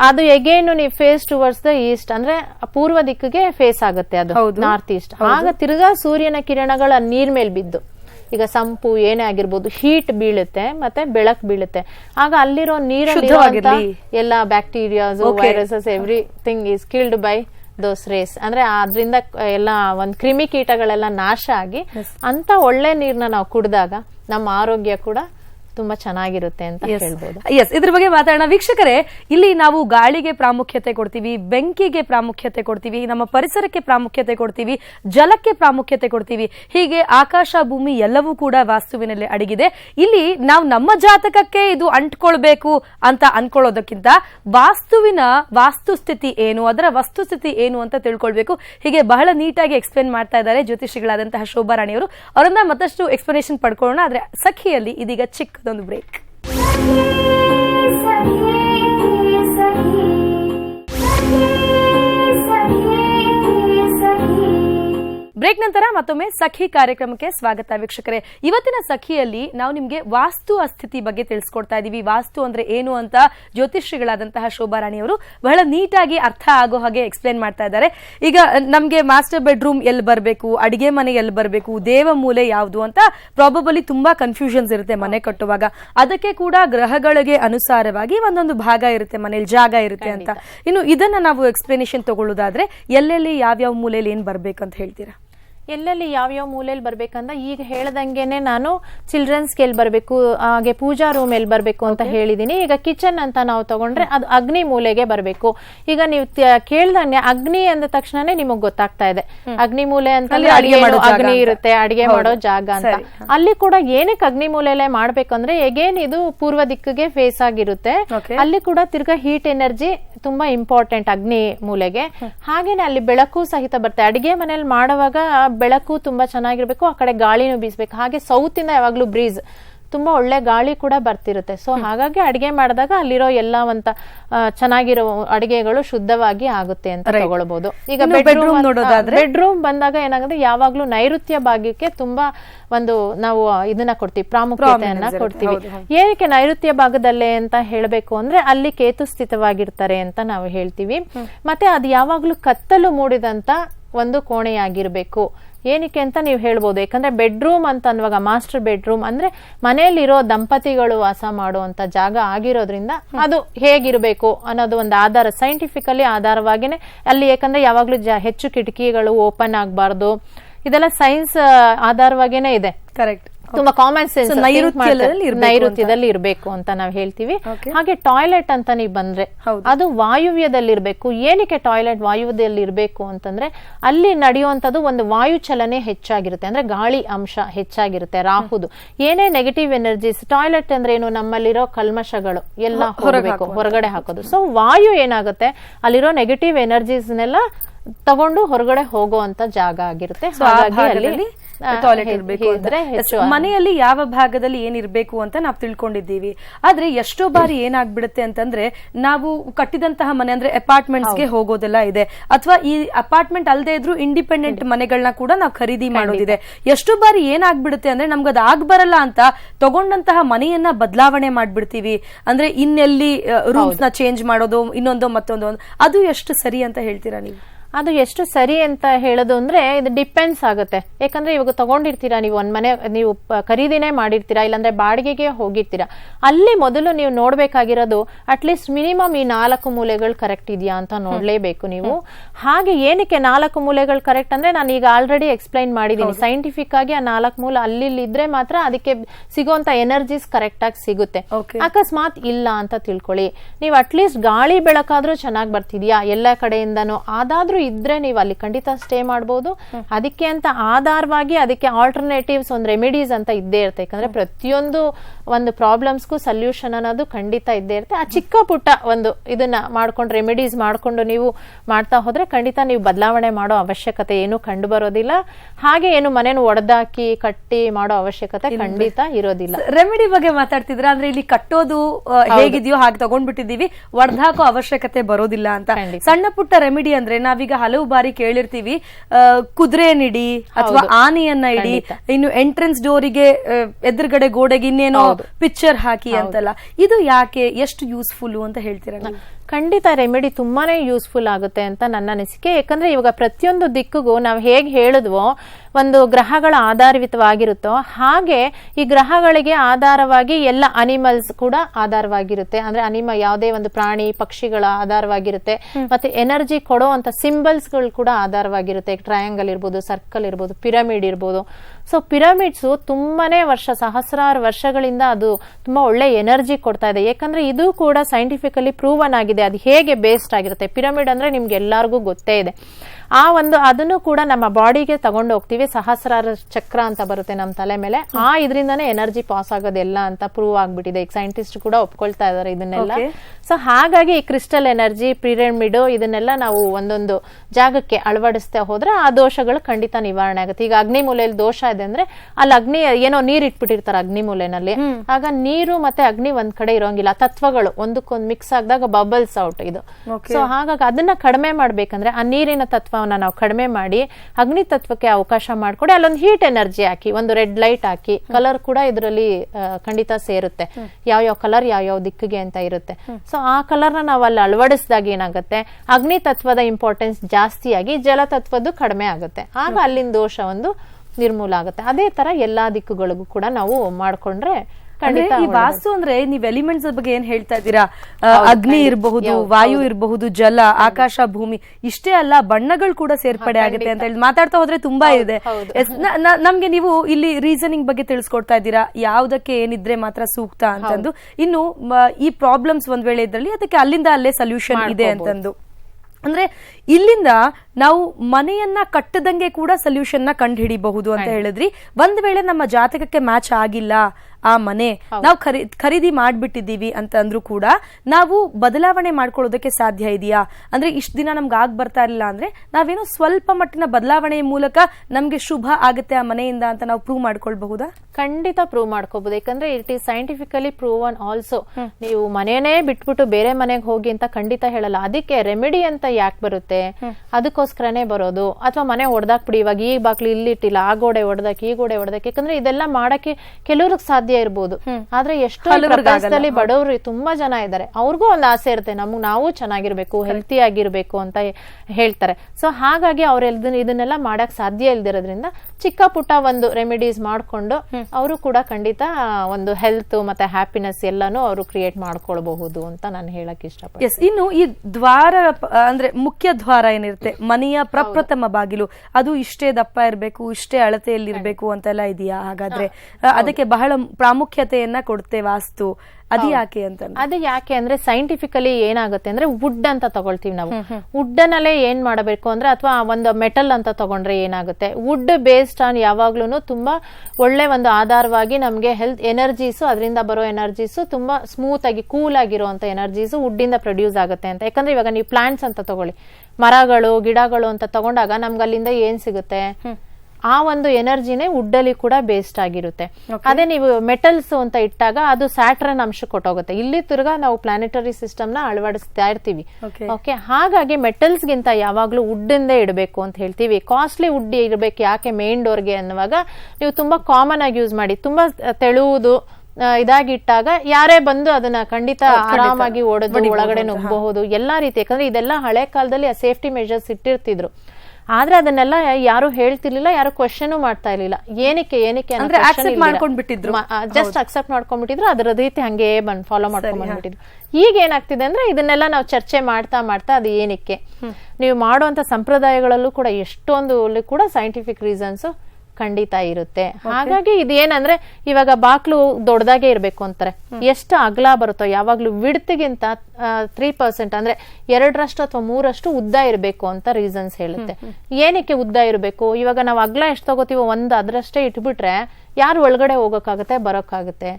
ಅದು ಎಗೇನು ನೀವು ಫೇಸ್ ಟುವರ್ಡ್ಸ್ ದ ಈಸ್ಟ್ ಅಂದ್ರೆ ಪೂರ್ವ ದಿಕ್ಕಿಗೆ ಫೇಸ್ ಆಗುತ್ತೆ ಅದು ನಾರ್ತ್ ಈಸ್ಟ್ ಆಗ ತಿರ್ಗಾ ಸೂರ್ಯನ ಕಿರಣಗಳ ನೀರ್ ಮೇಲೆ ಬಿದ್ದು ಈಗ ಸಂಪು ಏನೇ ಆಗಿರ್ಬೋದು ಹೀಟ್ ಬೀಳುತ್ತೆ ಮತ್ತೆ ಬೆಳಕ್ ಬೀಳುತ್ತೆ. ಆಗ ಅಲ್ಲಿರೋ ನೀರಲ್ಲಿ ಶುದ್ಧವಾಗಿರ್ಲಿ. ಎಲ್ಲ bacterias. Viruses everything is killed by those rays ಅಂದ್ರೆ ಅದರಿಂದ ಎಲ್ಲ ಒಂದ್ ಕ್ರಿಮಿ ಕೀಟಗಳೆಲ್ಲ ನಾಶ ಆಗಿ ಅಂತ ಒಳ್ಳೆ ನೀರ್ನ ನಾವು ಕುಡ್ದಾಗ ನಮ್ಮ ಆರೋಗ್ಯ ಕೂಡ ತುಂಬಾ ಚೆನ್ನಾಗಿರುತ್ತೆ ಅಂತ ಹೇಳ್ಬೋದು. ಎಸ್ ಇದ್ರ ಬಗ್ಗೆ ಮಾತಾಡೋಣ. ವೀಕ್ಷಕರೇ ಇಲ್ಲಿ ನಾವು ಗಾಳಿಗೆ ಪ್ರಾಮುಖ್ಯತೆ ಕೊಡ್ತೀವಿ ಬೆಂಕಿಗೆ ಪ್ರಾಮುಖ್ಯತೆ ಕೊಡ್ತೀವಿ ನಮ್ಮ ಪರಿಸರಕ್ಕೆ ಪ್ರಾಮುಖ್ಯತೆ ಕೊಡ್ತೀವಿ ಜಲಕ್ಕೆ ಪ್ರಾಮುಖ್ಯತೆ ಕೊಡ್ತೀವಿ. ಹೀಗೆ ಆಕಾಶ ಭೂಮಿ ಎಲ್ಲವೂ ಕೂಡ ವಾಸ್ತುವಿನಲ್ಲಿ ಅಡಗಿದೆ. ಇಲ್ಲಿ ನಾವು ನಮ್ಮ ಜಾತಕಕ್ಕೆ ಇದು ಅಂಟ್ಕೊಳ್ಬೇಕು ಅಂತ ಅನ್ಕೊಳ್ಳೋದಕ್ಕಿಂತ ವಾಸ್ತುವಿನ ವಾಸ್ತುಸ್ಥಿತಿ ಏನು ಅದರ ವಸ್ತುಸ್ಥಿತಿ ಏನು ಅಂತ ತಿಳ್ಕೊಳ್ಬೇಕು. ಹೀಗೆ ಬಹಳ ನೀಟಾಗಿ ಎಕ್ಸ್ಪ್ಲೇನ್ ಮಾಡ್ತಾ ಇದ್ದಾರೆ ಜ್ಯೋತಿಷಿಗಳಾದಂತಹ ಶೋಭಾ ರಾಣಿಯವರು ಅವರನ್ನ ಮತ್ತಷ್ಟು ಎಕ್ಸ್ಪ್ಲನೇಷನ್ ಪಡ್ಕೊಳ್ಳೋಣ. ಆದ್ರೆ ಸಖಿಯಲ್ಲಿ ಇದೀಗ ಚಿಕ್ಕದೊಂದು ಬ್ರೇಕ್ ಬ್ರೇಕ್ ನಂತರ ಮತ್ತೊಮ್ಮೆ ಸಖಿ ಕಾರ್ಯಕ್ರಮಕ್ಕೆ ಸ್ವಾಗತ ವೀಕ್ಷಕರೇ. ಇವತ್ತಿನ ಸಖಿಯಲ್ಲಿ ನಾವು ನಿಮಗೆ ವಾಸ್ತು ಅಸ್ಥಿತಿ ಬಗ್ಗೆ ತಿಳಿಸ್ಕೊಡ್ತಾ ಇದೀವಿ. ವಾಸ್ತು ಅಂದ್ರೆ ಏನು ಅಂತ ಜ್ಯೋತಿಷಿಗಳಾದಂತಹ ಶೋಭಾ ರಾಣಿಯವರು ಬಹಳ ನೀಟಾಗಿ ಅರ್ಥ ಆಗೋ ಹಾಗೆ ಎಕ್ಸ್ಪ್ಲೇನ್ ಮಾಡ್ತಾ ಇದ್ದಾರೆ. ಈಗ ನಮಗೆ ಮಾಸ್ಟರ್ ಬೆಡ್ರೂಮ್ ಎಲ್ಲಿ ಬರಬೇಕು ಅಡಿಗೆ ಮನೆ ಎಲ್ಲಿ ಬರಬೇಕು ದೇವ ಮೂಲೆ ಯಾವುದು ಅಂತ ಪ್ರಾಬಬಲಿ ತುಂಬಾ ಕನ್ಫ್ಯೂಷನ್ಸ್ ಇರುತ್ತೆ ಮನೆ ಕಟ್ಟುವಾಗ. ಅದಕ್ಕೆ ಕೂಡ ಗ್ರಹಗಳಿಗೆ ಅನುಸಾರವಾಗಿ ಒಂದೊಂದು ಭಾಗ ಇರುತ್ತೆ ಮನೇಲಿ ಜಾಗ ಇರುತ್ತೆ ಅಂತ. ಇನ್ನು ಇದನ್ನ ನಾವು ಎಕ್ಸ್ಪ್ಲನೇಷನ್ ತಗೊಳ್ಳೋದಾದ್ರೆ ಎಲ್ಲೆಲ್ಲಿ ಯಾವ್ಯಾವ ಮೂಲೆಯಲ್ಲಿ ಏನ್ ಅಂತ ಹೇಳ್ತೀರಾ? ಎಲ್ಲೆಲ್ಲಿ ಯಾವ್ಯಾವ ಮೂಲೆಯಲ್ಲಿ ಬರ್ಬೇಕಂದ ಈಗ ಹೇಳ್ದಂಗೆನೆ ನಾನು ಚಿಲ್ಡ್ರನ್ಸ್ ಎಲ್ಲಿ ಬರಬೇಕು ಹಾಗೆ ಪೂಜಾ ರೂಮ್ ಎಲ್ಲಿ ಬರಬೇಕು ಅಂತ ಹೇಳಿದೀನಿ. ಈಗ ಕಿಚನ್ ಅಂತ ನಾವು ತಗೊಂಡ್ರೆ ಅದು ಅಗ್ನಿ ಮೂಲೆಗೆ ಬರಬೇಕು. ಈಗ ನೀವು ಕೇಳ್ದಂಗೆ ಅಗ್ನಿ ಅಂದ ತಕ್ಷಣನೇ ನಿಮಗ್ ಗೊತ್ತಾಗ್ತಾ ಇದೆ. ಅಗ್ನಿ ಮೂಲೆ ಅಂತ ಅಡಿಗೆ ಮಾಡೋ ಅಗ್ನಿ ಇರುತ್ತೆ ಅಡಿಗೆ ಮಾಡೋ ಜಾಗ ಅಂತ. ಅಲ್ಲಿ ಕೂಡ ಏನಕ್ಕೆ ಅಗ್ನಿ ಮೂಲೆಯಲ್ಲೇ ಮಾಡ್ಬೇಕಂದ್ರೆ ಎಗೇನ್ ಇದು ಪೂರ್ವ ದಿಕ್ಕಿಗೆ ಫೇಸ್ ಆಗಿರುತ್ತೆ. ಅಲ್ಲಿ ಕೂಡ ತಿರ್ಗಾ ಹೀಟ್ ಎನರ್ಜಿ ತುಂಬಾ ಇಂಪಾರ್ಟೆಂಟ್ ಅಗ್ನಿ ಮೂಲೆಗೆ. ಹಾಗೇನೆ ಅಲ್ಲಿ ಬೆಳಕು ಸಹಿತ ಬರುತ್ತೆ. ಅಡಿಗೆ ಮನೇಲಿ ಮಾಡುವಾಗ ಬೆಳಕು ತುಂಬಾ ಚೆನ್ನಾಗಿರ್ಬೇಕು ಆ ಕಡೆ ಗಾಳಿನೂ ಬೀಸ್ಬೇಕು. ಹಾಗೆ ಸೌತ್ ಇಂದ ಯಾವಾಗ್ಲೂ ಬ್ರೀಸ್ ತುಂಬಾ ಒಳ್ಳೆ ಗಾಳಿ ಕೂಡ ಬರ್ತಿರುತ್ತೆ. ಸೊ ಹಾಗಾಗಿ ಅಡಿಗೆ ಮಾಡಿದಾಗ ಅಲ್ಲಿರೋ ಎಲ್ಲ ಒಂತ ಚೆನ್ನಾಗಿರೋ ಅಡಿಗೆಗಳು ಶುದ್ಧವಾಗಿ ಆಗುತ್ತೆ ಅಂತ. ತಗೊಳ್ಬಹುದು ಈಗ ಬೆಡ್ರೂಮ್? ಬೆಡ್ರೂಮ್ ಬಂದಾಗ ಏನಾಗುತ್ತೆ ಯಾವಾಗ್ಲೂ ನೈಋತ್ಯ ಭಾಗಕ್ಕೆ ತುಂಬಾ ಒಂದು ನಾವು ಇದನ್ನ ಕೊಡ್ತೀವಿ ಪ್ರಾಮುಖ್ಯತೆಯನ್ನ ಕೊಡ್ತೀವಿ. ಏನಕ್ಕೆ ನೈಋತ್ಯ ಭಾಗದಲ್ಲೇ ಅಂತ ಹೇಳಬೇಕು ಅಂದ್ರೆ ಅಲ್ಲಿ ಕೇತು ಸ್ಥಿತವಾಗಿರ್ತಾರೆ ಅಂತ ನಾವು ಹೇಳ್ತೀವಿ. ಮತ್ತೆ ಅದು ಯಾವಾಗ್ಲೂ ಕತ್ತಲು ಮೂಡಿದಂತ ಒಂದು ಕೋಣೆಯಾಗಿರಬೇಕು. ಏನಕ್ಕೆ ಅಂತ ನೀವು ಹೇಳ್ಬೋದು? ಯಾಕಂದ್ರೆ ಬೆಡ್ರೂಮ್ ಅಂತ ಅನ್ನುವಾಗ ಮಾಸ್ಟರ್ ಬೆಡ್ರೂಮ್ ಅಂದ್ರೆ ಮನೆಯಲ್ಲಿರೋ ದಂಪತಿಗಳು ವಾಸ ಮಾಡುವಂಥ ಜಾಗ ಆಗಿರೋದ್ರಿಂದ ಅದು ಹೇಗಿರಬೇಕು ಅನ್ನೋದು ಒಂದು ಆಧಾರ ಸೈಂಟಿಫಿಕಲಿ ಆಧಾರವಾಗಿಯೇ ಅಲ್ಲಿ ಯಾಕಂದ್ರೆ ಯಾವಾಗಲೂ ಜ- ಹೆಚ್ಚು ಕಿಟಕಿಗಳು ಓಪನ್ ಆಗಬಾರ್ದು. ಇದೆಲ್ಲ ಸೈನ್ಸ್ ಆಧಾರವಾಗಿಯೇ ಇದೆ. ಕರೆಕ್ಟ್ ತುಂಬಾ ಕಾಮನ್ ಸೆನ್ಸ್ ನೈಋತ್ಯದಲ್ಲಿ ಇರ್ಬೇಕು ಅಂತ. ನಾವು ಹೇಳ್ತೀವಿ. ಹಾಗೆ ಟಾಯ್ಲೆಟ್ ಅಂತ ನೀವು ಬಂದ್ರೆ ಅದು ವಾಯುವ್ಯದಲ್ಲಿ ಇರಬೇಕು. ಏನಕ್ಕೆ ಟಾಯ್ಲೆಟ್ ವಾಯುವ್ಯದಲ್ಲಿ ಇರಬೇಕು ಅಂತಂದ್ರೆ ಅಲ್ಲಿ ನಡೆಯುವಂತದ್ದು ಒಂದು ವಾಯು ಚಲನೆ ಹೆಚ್ಚಾಗಿರುತ್ತೆ. ಅಂದ್ರೆ ಗಾಳಿ ಅಂಶ ಹೆಚ್ಚಾಗಿರುತ್ತೆ ರಾಹುದು. ಏನೇ ನೆಗೆಟಿವ್ ಎನರ್ಜೀಸ್ ಟಾಯ್ಲೆಟ್ ಅಂದ್ರೆ ಏನು? ನಮ್ಮಲ್ಲಿರೋ ಕಲ್ಮಶಗಳು ಎಲ್ಲ ಹೊರಬೇಕು ಹೊರಗಡೆ ಹಾಕೋದು. ಸೊ ವಾಯು ಏನಾಗುತ್ತೆ? ಅಲ್ಲಿರೋ ನೆಗೆಟಿವ್ ಎನರ್ಜೀಸ್ನೆಲ್ಲ ತಗೊಂಡು ಹೊರಗಡೆ ಹೋಗುವಂತ ಜಾಗ ಆಗಿರುತ್ತೆ. ಹಾಗಾಗಿ ಅಲ್ಲಿ ಟಾಯ್ಲೆಟ್ ಇರಬೇಕು ಮನೆಯಲ್ಲಿ ಯಾವ ಭಾಗದಲ್ಲಿ ಏನಿರಬೇಕು ಅಂತ ನಾವು ತಿಳ್ಕೊಂಡಿದ್ದೀವಿ. ಆದ್ರೆ ಎಷ್ಟೋ ಬಾರಿ ಏನಾಗ್ಬಿಡುತ್ತೆ ಅಂತಂದ್ರೆ ನಾವು ಕಟ್ಟಿದಂತಹ ಮನೆ ಅಂದ್ರೆ ಅಪಾರ್ಟ್ಮೆಂಟ್ಸ್ಗೆ ಹೋಗೋದೆಲ್ಲ ಇದೆ. ಅಥವಾ ಈ ಅಪಾರ್ಟ್ಮೆಂಟ್ ಅಲ್ಲದೆ ಇದ್ರು ಇಂಡಿಪೆಂಡೆಂಟ್ ಮನೆಗಳನ್ನ ಕೂಡ ನಾವು ಖರೀದಿ ಮಾಡೋದಿದೆ. ಎಷ್ಟೋ ಬಾರಿ ಏನಾಗ್ಬಿಡುತ್ತೆ ಅಂದ್ರೆ ನಮ್ಗೆ ಅದು ಆಗ್ಬರಲ್ಲ ಅಂತ ತಗೊಂಡಂತಹ ಮನೆಯನ್ನ ಬದಲಾವಣೆ ಮಾಡ್ಬಿಡ್ತೀವಿ. ಅಂದ್ರೆ ಇನ್ನೆಲ್ಲಿ ರೂಮ್ಸ್ನ ಚೇಂಜ್ ಮಾಡೋದು ಇನ್ನೊಂದು ಮತ್ತೊಂದು ಅದು ಎಷ್ಟು ಸರಿ ಅಂತ ಹೇಳ್ತೀರಾ ನೀವು? ಅದು ಎಷ್ಟು ಸರಿ ಅಂತ ಹೇಳೋದು ಅಂದ್ರೆ ಇದು ಡಿಪೆಂಡ್ಸ್ ಆಗುತ್ತೆ. ಯಾಕಂದ್ರೆ ಇವಾಗ ತಗೊಂಡಿರ್ತೀರಾ ನೀವು ಒಂದ್ ಮನೆ ನೀವು ಖರೀದಿನೇ ಮಾಡಿರ್ತೀರಾ ಇಲ್ಲಾಂದ್ರೆ ಬಾಡಿಗೆಗೆ ಹೋಗಿರ್ತೀರಾ. ಅಲ್ಲಿ ಮೊದಲು ನೀವು ನೋಡ್ಬೇಕಾಗಿರೋದು ಅಟ್ಲೀಸ್ಟ್ ಮಿನಿಮಮ್ ಈ ನಾಲ್ಕು ಮೂಲೆಗಳು ಕರೆಕ್ಟ್ ಇದೆಯಾ ಅಂತ ನೋಡ್ಲೇಬೇಕು ನೀವು. ಹಾಗೆ ಏನಕ್ಕೆ ನಾಲ್ಕು ಮೂಲೆಗಳು ಕರೆಕ್ಟ್ ಅಂದ್ರೆ ನಾನು ಈಗ ಆಲ್ರೆಡಿ ಎಕ್ಸ್ಪ್ಲೈನ್ ಮಾಡಿದ್ದೀನಿ ಸೈಂಟಿಫಿಕ್ ಆಗಿ ಆ ನಾಲ್ಕು ಮೂಲ ಅಲ್ಲಿ ಇದ್ರೆ ಮಾತ್ರ ಅದಕ್ಕೆ ಸಿಗುವಂತ ಎನರ್ಜೀಸ್ ಕರೆಕ್ಟ್ ಆಗಿ ಸಿಗುತ್ತೆ. ಅಕಸ್ಮಾತ್ ಇಲ್ಲ ಅಂತ ತಿಳ್ಕೊಳ್ಳಿ. ನೀವು ಅಟ್ಲೀಸ್ಟ್ ಗಾಳಿ ಬೆಳಕಾದ್ರೂ ಚೆನ್ನಾಗಿ ಬರ್ತಿದ್ಯಾ? ಎಲ್ಲ ಕಡೆಯಿಂದನೂ. ಅದಾದ್ರೂ ಇದ್ರೆ ನೀವು ಅಲ್ಲಿ ಖಂಡಿತ ಸ್ಟೇ ಮಾಡ್ಬೋದು. ಅದಕ್ಕೆ ಅಂತ ಆಧಾರವಾಗಿ ಅದಕ್ಕೆ ಆಲ್ಟರ್ನೇಟಿವ್ಸ್ ಒಂದು ರೆಮಿಡೀಸ್ ಅಂತ ಇದ್ದೇ ಇರುತ್ತೆ. ಯಾಕಂದ್ರೆ ಪ್ರತಿಯೊಂದು ಒಂದು ಪ್ರಾಬ್ಲಮ್ಸ್ಗೂ ಸೊಲ್ಯೂಷನ್ ಅನ್ನೋದು ಖಂಡಿತ ಇದ್ದೇ ಇರುತ್ತೆ. ಆ ಚಿಕ್ಕ ಪುಟ್ಟ ಒಂದು ಇದನ್ನ ಮಾಡ್ಕೊಂಡು ರೆಮಿಡೀಸ್ ಮಾಡ್ಕೊಂಡು ನೀವು ಮಾಡ್ತಾ ಹೋದ್ರೆ ಖಂಡಿತ ನೀವು ಬದಲಾವಣೆ ಮಾಡೋ ಅವಶ್ಯಕತೆ ಏನು ಕಂಡು ಬರೋದಿಲ್ಲ. ಹಾಗೆ ಏನು ಮನೇನು ಒಡೆದಾಕಿ ಕಟ್ಟಿ ಮಾಡೋ ಅವಶ್ಯಕತೆ ಖಂಡಿತ ಇರೋದಿಲ್ಲ. ರೆಮಿಡಿ ಬಗ್ಗೆ ಮಾತಾಡ್ತಿದ್ರೆ ಅಂದ್ರೆ ಇಲ್ಲಿ ಕಟ್ಟೋದು ಹೇಗಿದೆಯೋ ಹಾಗೆ ತಗೊಂಡ್ಬಿಟ್ಟಿದೀವಿ ಒಡೆದಾಕೋ ಅವಶ್ಯಕತೆ ಬರೋದಿಲ್ಲ ಅಂತ. ಸಣ್ಣ ಪುಟ್ಟ ರೆಮಿಡಿ ಅಂದ್ರೆ ನಾವೀಗ ಹಲವು ಬಾರಿ ಕೇಳಿರ್ತೀವಿ ಕುದುರೆ ಇಡಿ ಅಥವಾ ಆನೆಯನ್ನ ಇಡಿ ಇನ್ನು ಎಂಟ್ರೆನ್ಸ್ ಡೋರಿಗೆ ಎದುರುಗಡೆ ಗೋಡೆಗೆ ಇನ್ನೇನೋ ಪಿಕ್ಚರ್ ಹಾಕಿ ಅಂತಲ್ಲ ಇದು ಯಾಕೆ ಎಷ್ಟು ಯೂಸ್ಫುಲ್ ಅಂತ ಹೇಳ್ತೀರಾ ನೀವು? ಖಂಡಿತ ರೆಮಿಡಿ ತುಂಬಾನೇ ಯೂಸ್ಫುಲ್ ಆಗುತ್ತೆ ಅಂತ ನನ್ನ ಅನಿಸಿಕೆ. ಯಾಕಂದ್ರೆ ಇವಾಗ ಪ್ರತಿಯೊಂದು ದಿಕ್ಕಿಗೂ ನಾವು ಹೇಗೆ ಹೇಳಿದ್ವೋ ಒಂದು ಗ್ರಹಗಳ ಆಧಾರಿತವಾಗಿರುತ್ತೋ ಹಾಗೆ ಈ ಗ್ರಹಗಳಿಗೆ ಆಧಾರವಾಗಿ ಎಲ್ಲ ಅನಿಮಲ್ಸ್ ಕೂಡ ಆಧಾರವಾಗಿರುತ್ತೆ. ಅಂದ್ರೆ ಅನಿಮ ಯಾವುದೇ ಒಂದು ಪ್ರಾಣಿ ಪಕ್ಷಿಗಳ ಆಧಾರವಾಗಿರುತ್ತೆ. ಮತ್ತೆ ಎನರ್ಜಿ ಕೊಡೋ ಅಂತ ಸಿಂಬಲ್ಸ್ಗಳು ಕೂಡ ಆಧಾರವಾಗಿರುತ್ತೆ. ಟ್ರಯಾಂಗಲ್ ಇರ್ಬೋದು ಸರ್ಕಲ್ ಇರ್ಬೋದು ಪಿರಮಿಡ್ ಇರ್ಬೋದು. ಸೊ ಪಿರಮಿಡ್ಸ್ ತುಂಬಾನೇ ವರ್ಷ ಸಹಸ್ರಾರು ವರ್ಷಗಳಿಂದ ಅದು ತುಂಬಾ ಒಳ್ಳೆ ಎನರ್ಜಿ ಕೊಡ್ತಾ ಇದೆ. ಯಾಕಂದ್ರೆ ಇದು ಕೂಡ ಸೈಂಟಿಫಿಕಲಿ ಪ್ರೂವನ್ ಆಗಿದೆ. ಅದು ಹೇಗೆ ಬೇಸ್ಡ್ ಆಗಿರುತ್ತೆ? ಪಿರಮಿಡ್ ಅಂದ್ರೆ ನಿಮ್ಗೆ ಎಲ್ಲರಿಗೂ ಗೊತ್ತೇ ಇದೆ. ಆ ಒಂದು ಅದನ್ನು ಕೂಡ ನಮ್ಮ ಬಾಡಿಗೆ ತಗೊಂಡು ಹೋಗ್ತೀವಿ. ಸಹಸ್ರಾರು ಚಕ್ರ ಅಂತ ಬರುತ್ತೆ ನಮ್ಮ ತಲೆ ಮೇಲೆ. ಆ ಇದರಿಂದನೇ ಎನರ್ಜಿ ಪಾಸ್ ಆಗೋದೆಲ್ಲ ಅಂತ ಪ್ರೂವ್ ಆಗ್ಬಿಟ್ಟಿದೆ. ಈಗ ಸೈಂಟಿಸ್ಟ್ ಕೂಡ ಒಪ್ಕೊಳ್ತಾ ಇದಾರೆ ಇದನ್ನೆಲ್ಲ. ಸೊ ಹಾಗಾಗಿ ಈ ಕ್ರಿಸ್ಟಲ್ ಎನರ್ಜಿ ಪಿರಮಿಡ್ ಇದನ್ನೆಲ್ಲ ನಾವು ಒಂದೊಂದು ಜಾಗಕ್ಕೆ ಅಳವಡಿಸ್ತಾ ಹೋದ್ರೆ ಆ ದೋಷಗಳು ಖಂಡಿತ ನಿವಾರಣೆ ಆಗುತ್ತೆ. ಈಗ ಅಗ್ನಿ ಮೂಲೆಯಲ್ಲಿ ದೋಷ ಇದೆ ಅಂದ್ರೆ ಅಲ್ಲಿ ಅಗ್ನಿ ಏನೋ ನೀರ್ ಇಟ್ಬಿಟ್ಟಿರ್ತಾರೆ ಅಗ್ನಿ ಮೂಲೆನಲ್ಲಿ ಆಗ ನೀರು ಮತ್ತೆ ಅಗ್ನಿ ಒಂದ್ ಕಡೆ ಇರೋಂಗಿಲ್ಲ. ತತ್ವಗಳು ಒಂದಕ್ಕೊಂದು ಮಿಕ್ಸ್ ಆಗಿದಾಗ ಬಬಲ್ಸ್ ಔಟ್ ಇದು. ಸೊ ಹಾಗಾಗಿ ಅದನ್ನ ಕಡಿಮೆ ಮಾಡ್ಬೇಕಂದ್ರೆ ಆ ನೀರಿನ ತತ್ವವನ್ನ ನಾವು ಕಡಿಮೆ ಮಾಡಿ ಅಗ್ನಿ ತತ್ವಕ್ಕೆ ಅವಕಾಶ ಮಾಡಿಕೊಡಿ. ಅಲ್ಲೊಂದು ಹೀಟ್ ಎನರ್ಜಿ ಹಾಕಿ ಒಂದು ರೆಡ್ ಲೈಟ್ ಹಾಕಿ ಕಲರ್ ಕೂಡ ಇದರಲ್ಲಿ ಖಂಡಿತ ಸೇರುತ್ತೆ. ಯಾವ ಯಾವ ಕಲರ್ ಯಾವ ಯಾವ ದಿಕ್ಕಿಗೆ ಅಂತ ಇರುತ್ತೆ. ಸೊ ಆ ಕಲರ್ನ ನಾವು ಅಲ್ಲಿ ಅಳವಡಿಸಿದಾಗ ಏನಾಗುತ್ತೆ? ಅಗ್ನಿ ತತ್ವದ ಇಂಪಾರ್ಟೆನ್ಸ್ ಜಾಸ್ತಿಯಾಗಿ ಜಲ ತತ್ವದ್ದು ಕಡಿಮೆ ಆಗುತ್ತೆ. ಆಗ ಅಲ್ಲಿನ ದೋಷ ಒಂದು ನಿರ್ಮೂಲ ಆಗುತ್ತೆ. ಅದೇ ತರ ಎಲ್ಲಾ ದಿಕ್ಕುಗಳಿಗೂ ಕೂಡ ನಾವು ಮಾಡ್ಕೊಂಡ್ರೆ ಈ ವಾಸ್ತು ಅಂದ್ರೆ ನೀವ್ ಎಲಿಮೆಂಟ್ಸ್ ಬಗ್ಗೆ ಏನ್ ಹೇಳ್ತಾ ಇದ್ದೀರಾ? ಅಗ್ನಿ ಇರಬಹುದು ವಾಯು ಇರಬಹುದು ಜಲ ಆಕಾಶ ಭೂಮಿ ಇಷ್ಟೇ ಅಲ್ಲ ಬಣ್ಣಗಳು ಕೂಡ ಸೇರ್ಪಡೆ ಆಗುತ್ತೆ ಅಂತ ಹೇಳಿ ಮಾತಾಡ್ತಾ ಹೋದ್ರೆ ತುಂಬಾ ಇದೆ. ನಮ್ಗೆ ನೀವು ಇಲ್ಲಿ ರೀಸನಿಂಗ್ ಬಗ್ಗೆ ತಿಳಿಸ್ಕೊಡ್ತಾ ಇದ್ದೀರಾ? ಯಾವ್ದಕ್ಕೆ ಏನಿದ್ರೆ ಮಾತ್ರ ಸೂಕ್ತ ಅಂತಂದು. ಇನ್ನು ಈ ಪ್ರಾಬ್ಲಮ್ಸ್ ಒಂದ್ ವೇಳೆ ಇದ್ರಲ್ಲಿ ಅದಕ್ಕೆ ಅಲ್ಲಿಂದ ಅಲ್ಲೇ ಸೊಲ್ಯೂಷನ್ ಇದೆ ಅಂತಂದು. ಅಂದ್ರೆ ಇಲ್ಲಿಂದ ನಾವು ಮನೆಯನ್ನ ಕಟ್ಟದಂಗೆ ಕೂಡ ಸೊಲ್ಯೂಷನ್ನ ಕಂಡು ಹಿಡಿಬಹುದು ಅಂತ ಹೇಳಿದ್ರಿ. ಒಂದ್ ವೇಳೆ ನಮ್ಮ ಜಾತಕಕ್ಕೆ ಮ್ಯಾಚ್ ಆಗಿಲ್ಲ ಆ ಮನೆ ನಾವು ಖರೀ ಖರೀದಿ ಮಾಡಿಬಿಟ್ಟಿದ್ದೀವಿ ಅಂತ ಅಂದ್ರೂ ಕೂಡ ನಾವು ಬದಲಾವಣೆ ಮಾಡ್ಕೊಳ್ಳೋದಕ್ಕೆ ಸಾಧ್ಯ ಇದೆಯಾ? ಅಂದ್ರೆ ಇಷ್ಟು ದಿನ ನಮ್ಗೆ ಆಗ್ ಬರ್ತಾ ಇರಲಿಲ್ಲ ಅಂದ್ರೆ ನಾವೇನು ಸ್ವಲ್ಪ ಮಟ್ಟಿನ ಬದಲಾವಣೆ ಮೂಲಕ ನಮ್ಗೆ ಶುಭ ಆಗುತ್ತೆ ಆ ಮನೆಯಿಂದ ಅಂತ ನಾವು ಪ್ರೂವ್ ಮಾಡ್ಕೊಳ್ಬಹುದಾ? ಖಂಡಿತ ಪ್ರೂವ್ ಮಾಡ್ಕೋಬಹುದು ಯಾಕಂದ್ರೆ it is scientifically proven also ನೀವು ಮನೆನೇ ಬಿಟ್ಬಿಟ್ಟು ಬೇರೆ ಮನೆಗೆ ಹೋಗಿ ಅಂತ ಖಂಡಿತ ಹೇಳಲ್ಲ. ಅದಕ್ಕೆ ರೆಮಿಡಿ ಅಂತ ಯಾಕೆ ಬರುತ್ತೆ? ಅದಕ್ಕೋಸ್ಕರನೇ ಬರೋದು. ಅಥವಾ ಮನೆ ಹೊಡೆದಾಕ್ಬಿಡಿ ಇವಾಗ ಈ ಬಾಕ್ಲು ಇಲ್ಲಿ ಇಟ್ಟಿಲ್ಲ ಆ ಗೋಡೆ ಹೊಡೆದಾಕಿ ಈ ಗೋಡೆ ಹೊಡೆದಾಕಿ ಯಾಕಂದ್ರೆ ಇದೆಲ್ಲ ಮಾಡಕ್ಕೆ ಕೆಲವ್ರಿಗೆ ಸಾಧ್ಯ ಇರ್ಬೋದು. ಆದ್ರೆ ಎಷ್ಟು ಪ್ರಪಂಚದಲ್ಲಿ ಬಡವರು ತುಂಬಾ ಜನ ಇದ್ದಾರೆ. ಅವ್ರಿಗೂ ಒಂದು ಆಸೆ ಇರುತ್ತೆ ನಮ್ಗ್ ನಾವು ಚೆನ್ನಾಗಿರ್ಬೇಕು ಹೆಲ್ತಿ ಆಗಿರ್ಬೇಕು ಅಂತ ಹೇಳ್ತಾರೆ. ಸೊ ಹಾಗಾಗಿ ಅವ್ರ ಇದನ್ನೆಲ್ಲ ಮಾಡಕ್ ಸಾಧ್ಯ ಇಲ್ದಿರೋದ್ರಿಂದ ಚಿಕ್ಕ ಪುಟ್ಟ ಒಂದು ರೆಮಿಡೀಸ್ ಮಾಡ್ಕೊಂಡು ಅವರು ಕೂಡ ಖಂಡಿತ ಒಂದು ಹೆಲ್ತ್ ಮತ್ತೆ ಹ್ಯಾಪಿನೆಸ್ ಎಲ್ಲಾನು ಅವರು ಕ್ರಿಯೇಟ್ ಮಾಡ್ಕೊಳ್ಬಹುದು ಅಂತ ನಾನು ಹೇಳಕ್ ಇಷ್ಟಪಡ್ತೀನಿ. ಇನ್ನು ಈ ದ್ವಾರ ಅಂದ್ರೆ ಮುಖ್ಯ ದ್ವಾರ ಏನಿರುತ್ತೆ? ಮನೆಯ ಪ್ರಪ್ರಥಮ ಬಾಗಿಲು. ಅದು ಇಷ್ಟೇ ದಪ್ಪ ಇರಬೇಕು ಇಷ್ಟೇ ಅಳತೆಯಲ್ಲಿ ಇರಬೇಕು ಅಂತೆಲ್ಲ ಇದೆಯಾ? ಹಾಗಾದ್ರೆ ಅದಕ್ಕೆ ಬಹಳ ಪ್ರಾಮುಖ್ಯತೆಯನ್ನ ಕೊಡುತ್ತೆ ವಾಸ್ತು ಅದು ಯಾಕೆ ಅಂತ ಅದು ಯಾಕೆ ಅಂದ್ರೆ ಸೈಂಟಿಫಿಕಲಿ ಏನಾಗುತ್ತೆ ಅಂದ್ರೆ ವುಡ್ ಅಂತ ತಗೊಳ್ತೀವಿ ನಾವು. ವುಡ್ ನಲ್ಲೇ ಏನ್ ಮಾಡಬೇಕು ಅಂದ್ರೆ ಅಥವಾ ಒಂದು ಮೆಟಲ್ ಅಂತ ತಗೊಂಡ್ರೆ ಏನಾಗುತ್ತೆ? ವುಡ್ ಬೇಸ್ಡ್ ಆನ್ ಯಾವಾಗ್ಲೂ ತುಂಬಾ ಒಳ್ಳೆ ಒಂದು ಆಧಾರವಾಗಿ ನಮ್ಗೆ ಹೆಲ್ತ್ ಎನರ್ಜೀಸ್ ಅದರಿಂದ ಬರೋ ಎನರ್ಜೀಸ್ ತುಂಬಾ ಸ್ಮೂತ್ ಆಗಿ ಕೂಲ್ ಆಗಿರುವಂತ ಎನರ್ಜೀಸ್ ವುಡ್ ಇಂದ ಪ್ರೊಡ್ಯೂಸ್ ಆಗುತ್ತೆ ಅಂತ. ಯಾಕಂದ್ರೆ ಇವಾಗ ನೀವು ಪ್ಲಾಂಟ್ಸ್ ಅಂತ ತಗೊಳ್ಳಿ. ಮರಗಳು ಗಿಡಗಳು ಅಂತ ತಗೊಂಡಾಗ ನಮ್ಗೆ ಅಲ್ಲಿಂದ ಏನ್ ಸಿಗುತ್ತೆ? ಆ ಒಂದು ಎನರ್ಜಿನೇ ವುಡ್ಡಲ್ಲಿ ಕೂಡ ಬೇಸ್ಡ್ ಆಗಿರುತ್ತೆ. ಅದೇ ನೀವು ಮೆಟಲ್ಸ್ ಅಂತ ಇಟ್ಟಾಗ ಅದು ಸ್ಯಾಟ್ರನ್ ಅಂಶ ಕೊಟ್ಟೋಗುತ್ತೆ. ಇಲ್ಲಿ ತಿರ್ಗಾ ನಾವು ಪ್ಲಾನೆಟರಿ ಸಿಸ್ಟಮ್ನ ಅಳವಡಿಸ್ತಾ ಇರ್ತೀವಿ. ಓಕೆ ಹಾಗಾಗಿ ಮೆಟಲ್ಸ್ ಗಿಂತ ಯಾವಾಗ್ಲೂ ವುಡ್ ಇಂದೇ ಇಡಬೇಕು ಅಂತ ಹೇಳ್ತೀವಿ. ಕಾಸ್ಟ್ಲಿ ವುಡ್ ಇರಬೇಕು ಯಾಕೆ ಮೇನ್ ಡೋರ್ಗೆ ಅನ್ನುವಾಗ ನೀವು ತುಂಬಾ ಕಾಮನ್ ಆಗಿ ಯೂಸ್ ಮಾಡಿ. ತುಂಬಾ ತೆಳುವುದು ಇದಾಗಿಟ್ಟಾಗ ಯಾರೇ ಬಂದು ಅದನ್ನ ಖಂಡಿತ ಆರಾಮಾಗಿ ಓಡೋದು ಒಳಗಡೆ ನುಗ್ಗಬಹುದು ಎಲ್ಲಾ ರೀತಿ. ಯಾಕಂದ್ರೆ ಇದೆಲ್ಲ ಹಳೆ ಕಾಲದಲ್ಲಿ ಆ ಸೇಫ್ಟಿ ಮೆಷರ್ಸ್ ಇಟ್ಟಿರ್ತಿದ್ರು. ಆದ್ರೆ ಅದನ್ನೆಲ್ಲ ಯಾರು ಹೇಳ್ತಿರ್ಲಿಲ್ಲ ಯಾರು ಕ್ವಶನ್ ಮಾಡ್ತಾ ಇರ್ಲಿಲ್ಲ. ಏನಕ್ಕೆ ಏನಕ್ಕೆ ಅಂದ್ರೆ accept ಮಾಡ್ಕೊಂಡ್ ಬಿಟ್ಟಿದ್ರು. ಜಸ್ಟ್ ಅಕ್ಸೆಪ್ಟ್ ಮಾಡ್ಕೊಂಡ್ಬಿಟ್ಟಿದ್ರು ಅದರ ರೀತಿ ಹಂಗೆ ಬಂದ್ ಫಾಲೋ ಮಾಡ್ಕೊಂಡ್ ಬಂದ್ಬಿಟ್ಟಿದ್ರು. ಈಗ ಏನಾಗ್ತಿದೆ ಅಂದ್ರೆ ಇದನ್ನೆಲ್ಲ ನಾವು ಚರ್ಚೆ ಮಾಡ್ತಾ ಮಾಡ್ತಾ ಅದು ಏನಕ್ಕೆ? ನೀವು ಮಾಡುವಂತ ಸಂಪ್ರದಾಯಗಳಲ್ಲೂ ಕೂಡ ಎಷ್ಟೊಂದು ಕೂಡ ಸೈಂಟಿಫಿಕ್ ರೀಸನ್ಸ್ ಖಂಡಿತ ಇರುತ್ತೆ. ಹಾಗಾಗಿ ಇದೇನಂದ್ರೆ ಇವಾಗ ಬಾಕ್ಲು ದೊಡ್ಡದಾಗೆ ಇರ್ಬೇಕು ಅಂತಾರೆ. ಎಷ್ಟು ಅಗಲ ಬರುತ್ತೋ ಯಾವಾಗ್ಲೂ ವಿಡ್ತಿಗಿಂತ ತ್ರೀ ಪರ್ಸೆಂಟ್ ಅಂದ್ರೆ ಎರಡರಷ್ಟು ಅಥವಾ ಮೂರಷ್ಟು ಉದ್ದ ಇರಬೇಕು ಅಂತ ರೀಸನ್ಸ್ ಹೇಳುತ್ತೆ. ಏನಕ್ಕೆ ಉದ್ದ ಇರಬೇಕು? ಇವಾಗ ನಾವು ಅಗ್ಲ ಎಷ್ಟು ತಗೋತೀವೋ ಒಂದ್ ಅದ್ರಷ್ಟೇ ಇಟ್ಬಿಟ್ರೆ ಯಾರು ಒಳಗಡೆ ಹೋಗೋಕ್ಕಾಗುತ್ತೆ ಬರೋಕ್ಕಾಗುತ್ತೆ?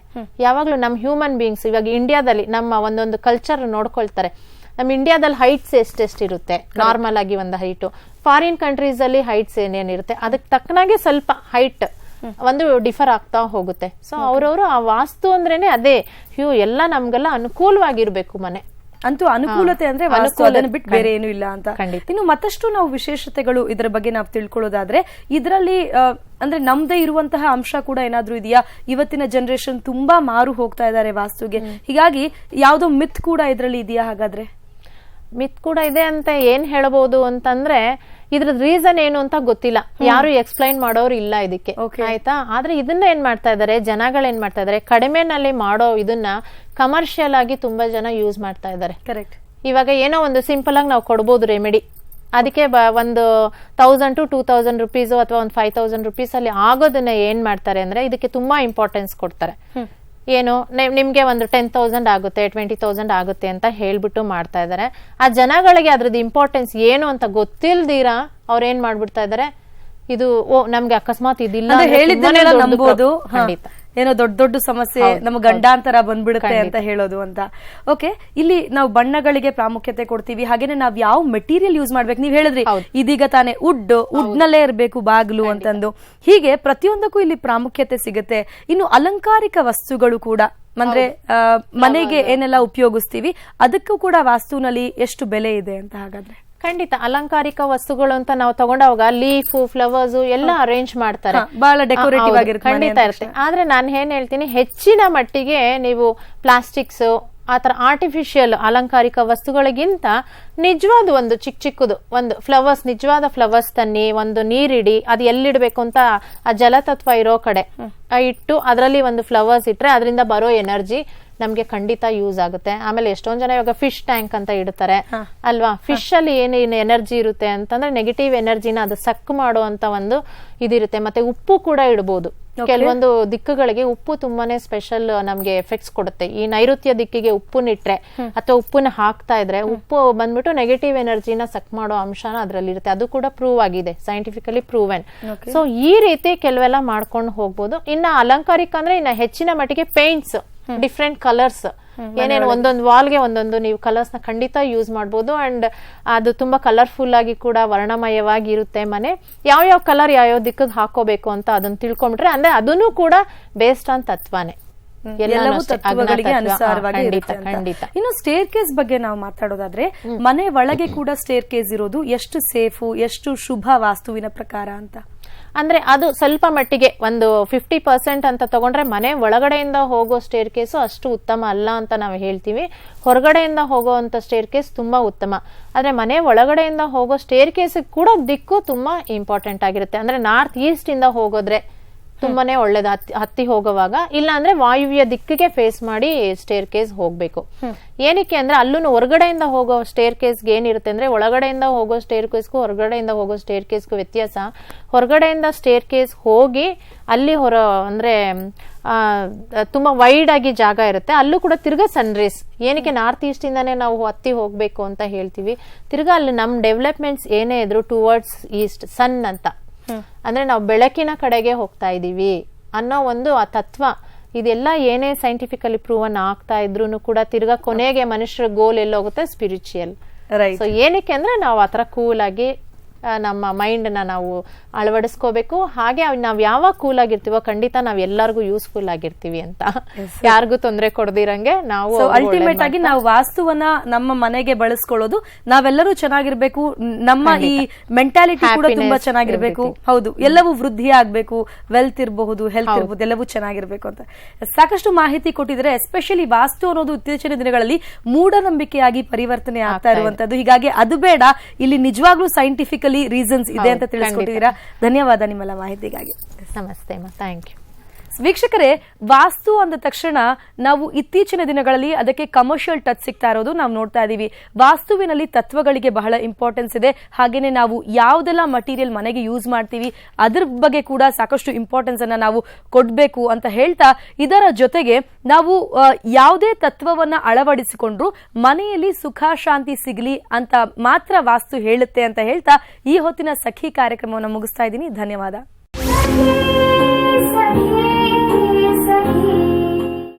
ಯಾವಾಗ್ಲೂ ನಮ್ ಹ್ಯೂಮನ್ ಬೀಯಿಂಗ್ಸ್ ಇವಾಗ ಇಂಡಿಯಾದಲ್ಲಿ ನಮ್ಮ ಒಂದೊಂದು ಕಲ್ಚರ್ ನೋಡ್ಕೊಳ್ತಾರೆ. ನಮ್ ಇಂಡಿಯಾದಲ್ಲಿ ಹೈಟ್ಸ್ ಎಷ್ಟೆಷ್ಟು ಇರುತ್ತೆ ನಾರ್ಮಲ್ ಆಗಿ ಒಂದು ಹೈಟು ಫಾರಿನ್ ಕಂಟ್ರೀಸ್ ಅಲ್ಲಿ ಹೈಟ್ಸ್ ಏನೇನಿರುತ್ತೆ? ಅದಕ್ಕೆ ತಕ್ಕನಾಗೆ ಸ್ವಲ್ಪ ಹೈಟ್ ಒಂದು ಡಿಫರ್ ಆಗ್ತಾ ಹೋಗುತ್ತೆ. ಸೊ ಅವ್ರವ್ರು ಆ ವಾಸ್ತು ಅಂದ್ರೇನೆ ಅದೇ. ಹ್ಯೂ ಎಲ್ಲ ನಮ್ಗೆಲ್ಲ ಅನುಕೂಲವಾಗಿರ್ಬೇಕು ಮನೆ. ಅಂತೂ ಅನುಕೂಲತೆ ಅಂದ್ರೆ ಅದನ್ನ ಬಿಟ್ಟು ಬೇರೆ ಏನು ಇಲ್ಲ ಅಂತ. ಖಂಡಿತ. ಇನ್ನು ಮತ್ತಷ್ಟು ನಾವು ವಿಶೇಷತೆಗಳು ಇದರ ಬಗ್ಗೆ ನಾವು ತಿಳ್ಕೊಳ್ಳೋದಾದ್ರೆ ಇದರಲ್ಲಿ ಅಂದ್ರೆ ನಮ್ದೇ ಇರುವಂತಹ ಅಂಶ ಕೂಡ ಏನಾದ್ರೂ ಇದೆಯಾ? ಇವತ್ತಿನ ಜನರೇಷನ್ ತುಂಬಾ ಮಾರು ಹೋಗ್ತಾ ಇದ್ದಾರೆ ವಾಸ್ತುಗೆ. ಹೀಗಾಗಿ ಯಾವ್ದೋ ಮಿತ್ ಕೂಡ ಇದರಲ್ಲಿ ಇದೆಯಾ ಹಾಗಾದ್ರೆ? ಮಿತ್ ಕೂಡ ಇದೆ ಅಂತ ಏನ್ ಹೇಳಬಹುದು ಅಂತಂದ್ರೆ ಇದ್ರ ರೀಸನ್ ಏನು ಅಂತ ಗೊತ್ತಿಲ್ಲ. ಯಾರು ಎಕ್ಸ್ಪ್ಲೈನ್ ಮಾಡೋರು ಇಲ್ಲ ಇದಕ್ಕೆ. ಆಯ್ತಾ? ಆದ್ರೆ ಇದನ್ನ ಏನ್ ಮಾಡ್ತಾ ಇದಾರೆ ಜನಗಳು ಏನ್ ಮಾಡ್ತಾ ಇದಾರೆ ಕಡಿಮೆನಲ್ಲಿ ಮಾಡೋ ಇದನ್ನ ಕಮರ್ಷಿಯಲ್ ಆಗಿ ತುಂಬಾ ಜನ ಯೂಸ್ ಮಾಡ್ತಾ ಇದಾರೆ. ಕರೆಕ್ಟ್ ಇವಾಗ ಏನೋ ಒಂದು ಸಿಂಪಲ್ ಆಗಿ ನಾವು ಕೊಡ್ಬೋದು ರೆಮಿಡಿ ಅದಕ್ಕೆ ಬ- ಒಂದು thousand to two thousand rupees ಅಥವಾ ಒಂದು ಫೈವ್ ತೌಸಂಡ್ ರುಪೀಸ್ ಅಲ್ಲಿ ಆಗೋದನ್ನ ಏನ್ ಮಾಡ್ತಾರೆ ಅಂದ್ರೆ ಇದಕ್ಕೆ ತುಂಬಾ ಇಂಪಾರ್ಟೆನ್ಸ್ ಕೊಡ್ತಾರೆ. ಏನು ನಿಮಗೆ ಒಂದು ಟೆನ್ ತೌಸಂಡ್ ಆಗುತ್ತೆ ಟ್ವೆಂಟಿ ತೌಸಂಡ್ ಆಗುತ್ತೆ ಅಂತ ಹೇಳ್ಬಿಟ್ಟು ಮಾಡ್ತಾ ಇದ್ದಾರೆ. ಆ ಜನಗಳಿಗೆ ಅದ್ರದ್ದು ಇಂಪಾರ್ಟೆನ್ಸ್ ಏನು ಅಂತ ಗೊತ್ತಿಲ್ದಿರಾ ಅವ್ರ ಏನ್ ಮಾಡ್ಬಿಡ್ತಾ ಇದಾರೆ ಇದು ಓ ನಮ್ಗೆ ಅಕಸ್ಮಾತ್ ಇದಿಲ್ಲ. ಖಂಡಿತ. ಏನೋ ದೊಡ್ಡ ದೊಡ್ಡ ಸಮಸ್ಯೆ ನಮ್ಮ ಗಂಡಾಂತರ ಬಂದ್ಬಿಡುತ್ತೆ ಅಂತ ಹೇಳೋದು ಅಂತ. ಓಕೆ ಇಲ್ಲಿ ನಾವು ಬಣ್ಣಗಳಿಗೆ ಪ್ರಾಮುಖ್ಯತೆ ಕೊಡ್ತೀವಿ ಹಾಗೇನೆ ನಾವ್ ಯಾವ ಮೆಟೀರಿಯಲ್ ಯೂಸ್ ಮಾಡ್ಬೇಕು? ನೀವ್ ಹೇಳಿದ್ರಿ. ಇದೀಗ ತಾನೇ ವುಡ್ ವುಡ್ ನಲ್ಲೇ ಇರಬೇಕು ಬಾಗ್ಲು ಅಂತಂದು. ಹೀಗೆ ಪ್ರತಿಯೊಂದಕ್ಕೂ ಇಲ್ಲಿ ಪ್ರಾಮುಖ್ಯತೆ ಸಿಗುತ್ತೆ. ಇನ್ನು ಅಲಂಕಾರಿಕ ವಸ್ತುಗಳು ಕೂಡ ಅಂದ್ರೆ ಮನೆಗೆ ಏನೆಲ್ಲ ಉಪಯೋಗಿಸ್ತೀವಿ ಅದಕ್ಕೂ ಕೂಡ ವಾಸ್ತುನಲ್ಲಿ ಎಷ್ಟು ಬೆಲೆ ಇದೆ ಅಂತ ಹಾಗಾದ್ರೆ. ಖಂಡಿತ ಅಲಂಕಾರಿಕ ವಸ್ತುಗಳು ಅಂತ ನಾವು ತಗೊಂಡವಾಗ ಲೀಫ್ ಫ್ಲವರ್ಸ್ ಎಲ್ಲ ಅರೇಂಜ್ ಮಾಡ್ತಾರೆ. ಬಹಳ ಡೆಕೋರೇಟಿವ್ ಖಂಡಿತ ಇರುತ್ತೆ. ಆದ್ರೆ ನಾನು ಏನ್ ಹೇಳ್ತೀನಿ ಹೆಚ್ಚಿನ ಮಟ್ಟಿಗೆ ನೀವು ಪ್ಲಾಸ್ಟಿಕ್ಸ್ ಆತರ ಆರ್ಟಿಫಿಷಿಯಲ್ ಅಲಂಕಾರಿಕ ವಸ್ತುಗಳಿಗಿಂತ ನಿಜವಾದ ಒಂದು ಚಿಕ್ಕ ಚಿಕ್ಕದು ಒಂದು ಫ್ಲವರ್ಸ್ ನಿಜವಾದ ಫ್ಲವರ್ಸ್ ತನ್ನಿ ಒಂದು ನೀರಿಡಿ ಅದು ಎಲ್ಲಿಡಬೇಕು ಅಂತ ಆ ಜಲತತ್ವ ಇರೋ ಕಡೆ ಆ ಇಟ್ಟು ಅದರಲ್ಲಿ ಒಂದು ಫ್ಲವರ್ಸ್ ಇಟ್ಟರೆ ಅದರಿಂದ ಬರೋ ಎನರ್ಜಿ ನಮಗೆ ಖಂಡಿತ ಯೂಸ್ ಆಗುತ್ತೆ. ಆಮೇಲೆ ಎಷ್ಟೊಂದು ಜನ ಇವಾಗ ಫಿಶ್ ಟ್ಯಾಂಕ್ ಅಂತ ಇಡ್ತಾರೆ. ಅಲ್ವಾ? ಫಿಶ್ ಅಲ್ಲಿ ಏನೇನು ಎನರ್ಜಿ ಇರುತ್ತೆ ಅಂತಂದ್ರೆ ನೆಗೆಟಿವ್ ಎನರ್ಜಿನ ಅದು ಸಕ್ ಮಾಡುವಂತ ಒಂದು ಇದಿರುತ್ತೆ. ಮತ್ತೆ ಉಪ್ಪು ಕೂಡ ಇಡಬಹುದು ಕೆಲವೊಂದು ದಿಕ್ಕುಗಳಿಗೆ ಉಪ್ಪು ತುಂಬಾನೇ ಸ್ಪೆಷಲ್ ನಮ್ಗೆ ಎಫೆಕ್ಟ್ಸ್ ಕೊಡುತ್ತೆ. ಈ ನೈಋತ್ಯ ದಿಕ್ಕಿಗೆ ಉಪ್ಪುನಿಟ್ರೆ ಅಥವಾ ಉಪ್ಪನ್ನ ಹಾಕ್ತಾ ಇದ್ರೆ ಉಪ್ಪು ಬಂದ್ಬಿಟ್ಟು ನೆಗೆಟಿವ್ ಎನರ್ಜಿನ ಸಕ್ ಮಾಡೋ ಅಂಶನ ಅದ್ರಲ್ಲಿ ಇರುತ್ತೆ. ಅದು ಕೂಡ ಪ್ರೂವ್ ಆಗಿದೆ ಸೈಂಟಿಫಿಕಲಿ ಪ್ರೂವೆನ್ ಸೊ ಈ ರೀತಿ ಕೆಲವೆಲ್ಲ ಮಾಡ್ಕೊಂಡು ಹೋಗ್ಬೋದು. ಇನ್ನ ಅಲಂಕಾರಿಕ ಅಂದ್ರೆ ಇನ್ನ ಹೆಚ್ಚಿನ ಮಟ್ಟಿಗೆ ಪೇಂಟ್ಸ್ ಡಿಫ್ರೆಂಟ್ ಕಲರ್ಸ್ ಏನೇನು ಒಂದೊಂದು ವಾಲ್ಗೆ ಒಂದೊಂದು ನೀವು ಕಲರ್ಸ್ನ ಖಂಡಿತ ಯೂಸ್ ಮಾಡ್ಬೋದು ಅಂಡ್ ಅದು ತುಂಬಾ ಕಲರ್ಫುಲ್ ಆಗಿ ಕೂಡ ವರ್ಣಮಯವಾಗಿ ಇರುತ್ತೆ ಮನೆ. ಯಾವ ಯಾವ ಕಲರ್ ಯಾವ ದಿಕ್ಕಿಗೆ ಹಾಕೋಬೇಕು ಅಂತ ಅದನ್ನ ತಿಳ್ಕೊಂಡ್ರೆ ಅಂದ್ರೆ ಅದನ್ನು ಕೂಡ ಬೇಸ್ಡ್ ಆನ್ ತತ್ವಾನೆ. ಇನ್ನು ಸ್ಟೇರ್ ಕೇಸ್ ಬಗ್ಗೆ ನಾವು ಮಾತಾಡೋದಾದ್ರೆ ಮನೆ ಒಳಗೆ ಕೂಡ ಸ್ಟೇರ್ ಕೇಸ್ ಇರೋದು ಎಷ್ಟು ಸೇಫು ಎಷ್ಟು ಶುಭ ವಾಸ್ತುವಿನ ಪ್ರಕಾರ ಅಂತ. ಅಂದ್ರೆ ಅದು ಸ್ವಲ್ಪ ಮಟ್ಟಿಗೆ ಒಂದು ಫಿಫ್ಟಿ ಪರ್ಸೆಂಟ್ ಅಂತ ತಗೊಂಡ್ರೆ ಮನೆ ಒಳಗಡೆಯಿಂದ ಹೋಗೋ ಸ್ಟೇರ್ ಕೇಸು ಅಷ್ಟು ಉತ್ತಮ ಅಲ್ಲ ಅಂತ ನಾವು ಹೇಳ್ತೀವಿ. ಹೊರಗಡೆಯಿಂದ ಹೋಗುವಂತ ಸ್ಟೇರ್ ಕೇಸ್ ತುಂಬಾ ಉತ್ತಮ. ಆದ್ರೆ ಮನೆ ಒಳಗಡೆಯಿಂದ ಹೋಗೋ ಸ್ಟೇರ್ ಕೇಸ್ ಕೂಡ ದಿಕ್ಕು ತುಂಬಾ ಇಂಪಾರ್ಟೆಂಟ್ ಆಗಿರುತ್ತೆ. ಅಂದ್ರೆ ನಾರ್ತ್ ಈಸ್ಟ್ ಇಂದ ಹೋಗೋದ್ರೆ ತುಂಬಾನೇ ಒಳ್ಳೇದು. ಹತ್ತಿ ಹತ್ತಿ ಹೋಗುವಾಗ ಇಲ್ಲ ಅಂದ್ರೆ ವಾಯುವ್ಯ ದಿಕ್ಕಿಗೆ ಫೇಸ್ ಮಾಡಿ ಸ್ಟೇರ್ ಕೇಸ್ ಹೋಗ್ಬೇಕು ಏನಕ್ಕೆ ಅಂದ್ರೆ ಅಲ್ಲೂ ಹೊರಗಡೆಯಿಂದ ಹೋಗೋ ಸ್ಟೇರ್ ಕೇಸ್ಗೆ ಏನಿರುತ್ತೆ ಅಂದ್ರೆ ಒಳಗಡೆಯಿಂದ ಹೋಗೋ ಸ್ಟೇರ್ ಕೇಸ್ಗೂ ಹೊರಗಡೆಯಿಂದ ಹೋಗೋ ಸ್ಟೇರ್ ಕೇಸ್ಗೂ ವ್ಯತ್ಯಾಸ. ಹೊರಗಡೆಯಿಂದ ಸ್ಟೇರ್ ಕೇಸ್ ಹೋಗಿ ಅಲ್ಲಿ ಹೊರ ಅಂದ್ರೆ ಆ, ತುಂಬಾ ವೈಡ್ ಆಗಿ ಜಾಗ ಇರುತ್ತೆ. ಅಲ್ಲೂ ಕೂಡ ತಿರ್ಗಾ ಸನ್ರೈಸ್ ಏನಕ್ಕೆ ನಾರ್ತ್ ಈಸ್ಟ್ ಇಂದಾನೆ ನಾವು ಹತ್ತಿ ಹೋಗ್ಬೇಕು ಅಂತ ಹೇಳ್ತೀವಿ. ತಿರ್ಗಾ ಅಲ್ಲಿ ನಮ್ ಡೆವಲಪ್ಮೆಂಟ್ಸ್ ಏನೇ ಇದ್ರು ಟುವರ್ಡ್ಸ್ ಈಸ್ಟ್ ಸನ್ ಅಂತ. ಅಂದ್ರೆ ನಾವು ಬೆಳಕಿನ ಕಡೆಗೆ ಹೋಗ್ತಾ ಇದ್ದೀವಿ ಅನ್ನೋ ಒಂದು ಆ ತತ್ವ ಇದೆಲ್ಲ ಏನೇ ಸೈಂಟಿಫಿಕಲಿ ಪ್ರೂವನ್ ಆಗ್ತಾ ಇದ್ರು ಕೂಡ ತಿರ್ಗಾ ಕೊನೆಗೆ ಮನುಷ್ಯರ ಗೋಲ್ ಎಲ್ಲೋಗುತ್ತೆ ಸ್ಪಿರಿಚುಯಲ್ ರೈಟ್ ಸೊ ಏನಕ್ಕೆ ಅಂದ್ರೆ ನಾವು ಆತರ ಕೂಲ್ ಆಗಿ ಆ, ನಮ್ಮ ಮೈಂಡ್ನ ನಾವು ಅಳವಡಿಸ್ಕೋಬೇಕು. ಹಾಗೆ ನಾವು ಯಾವಾಗ ಕೂಲ್ ಆಗಿರ್ತೀವೋ ಖಂಡಿತ ನಾವ್ ಎಲ್ಲರಿಗೂ ಯೂಸ್ಫುಲ್ ಆಗಿರ್ತೀವಿ ಅಂತ. ಯಾರಿಗೂ ತೊಂದರೆ ಕೊಡದಿರಂಗೆ ನಾವು ಅಲ್ಟಿಮೇಟ್ ಆಗಿ ನಾವು ವಾಸ್ತುವನ್ನ ನಮ್ಮ ಮನೆಗೆ ಬಳಸ್ಕೊಳ್ಳೋದು. ನಾವೆಲ್ಲರೂ ಚೆನ್ನಾಗಿರ್ಬೇಕು. ನಮ್ಮ ಈ ಮೆಂಟಾಲಿಟಿ ಕೂಡ ತುಂಬಾ ಚೆನ್ನಾಗಿರ್ಬೇಕು. ಹೌದು ಎಲ್ಲವೂ ವೃದ್ಧಿ ಆಗ್ಬೇಕು. ವೆಲ್ತ್ ಇರಬಹುದು ಹೆಲ್ತ್ ಇರಬಹುದು ಎಲ್ಲವೂ ಚೆನ್ನಾಗಿರ್ಬೇಕು ಅಂತ. ಸಾಕಷ್ಟು ಮಾಹಿತಿ ಕೊಟ್ಟಿದ್ರೆ ಎಸ್ಪೆಷಲಿ ವಾಸ್ತು ಅನ್ನೋದು ಇತ್ತೀಚಿನ ದಿನಗಳಲ್ಲಿ ಮೂಢನಂಬಿಕೆಯಾಗಿ ಪರಿವರ್ತನೆ ಆಗ್ತಾ ಇರುವಂತದ್ದು. ಹೀಗಾಗಿ ಅದು ಬೇಡ. ಇಲ್ಲಿ ನಿಜವಾಗ್ಲೂ ಸೈಂಟಿಫಿಕಲಿ ರೀಸನ್ಸ್ ಇದೆ ಅಂತ ತಿಳಿಸ್ಕೊಟ್ಟಿದ್ದೀರಾ. ಧನ್ಯವಾದ ನಿಮ್ಮೆಲ್ಲ ಮಾಹಿತಿಗಾಗಿ. ನಮಸ್ತೆ ಥ್ಯಾಂಕ್ ಯು ವೀಕ್ಷಕರೇ, ವಾಸ್ತು ಅಂದ ತಕ್ಷಣ ನಾವು ಇತ್ತೀಚಿನ ದಿನಗಳಲ್ಲಿ ಅದಕ್ಕೆ ಕಮರ್ಷಿಯಲ್ ಟಚ್ ಸಿಗ್ತಾ ಇರೋದು ನಾವು ನೋಡ್ತಾ ಇದ್ದೀವಿ ವಾಸ್ತುವಿನಲ್ಲಿ ತತ್ವಗಳಿಗೆ ಬಹಳ ಇಂಪಾರ್ಟೆನ್ಸ್ ಇದೆ. ಹಾಗೆಯೇ ನಾವು ಯಾವುದೆಲ್ಲ ಮಟೀರಿಯಲ್ ಮನೆಗೆ ಯೂಸ್ ಮಾಡ್ತೀವಿ, ಅದ್ರ ಬಗ್ಗೆ ಕೂಡ ಸಾಕಷ್ಟು ಇಂಪಾರ್ಟೆನ್ಸ್ ಅನ್ನ ನಾವು ಕೊಡಬೇಕು ಅಂತ ಹೇಳ್ತಾ, ಇದರ ಜೊತೆಗೆ ನಾವು ಯಾವುದೇ ತತ್ವವನ್ನ ಅಳವಡಿಸಿಕೊಂಡ್ರು ಮನೆಯಲ್ಲಿ ಸುಖ, ಶಾಂತಿ ಸಿಗಲಿ ಅಂತ ಮಾತ್ರ ವಾಸ್ತು ಹೇಳುತ್ತೆ ಅಂತ ಹೇಳ್ತಾ ಈ ಹೊತ್ತಿನ ಸಖಿ ಕಾರ್ಯಕ್ರಮವನ್ನು ಮುಗಿಸ್ತಾ ಇದ್ದೀನಿ. ಧನ್ಯವಾದ.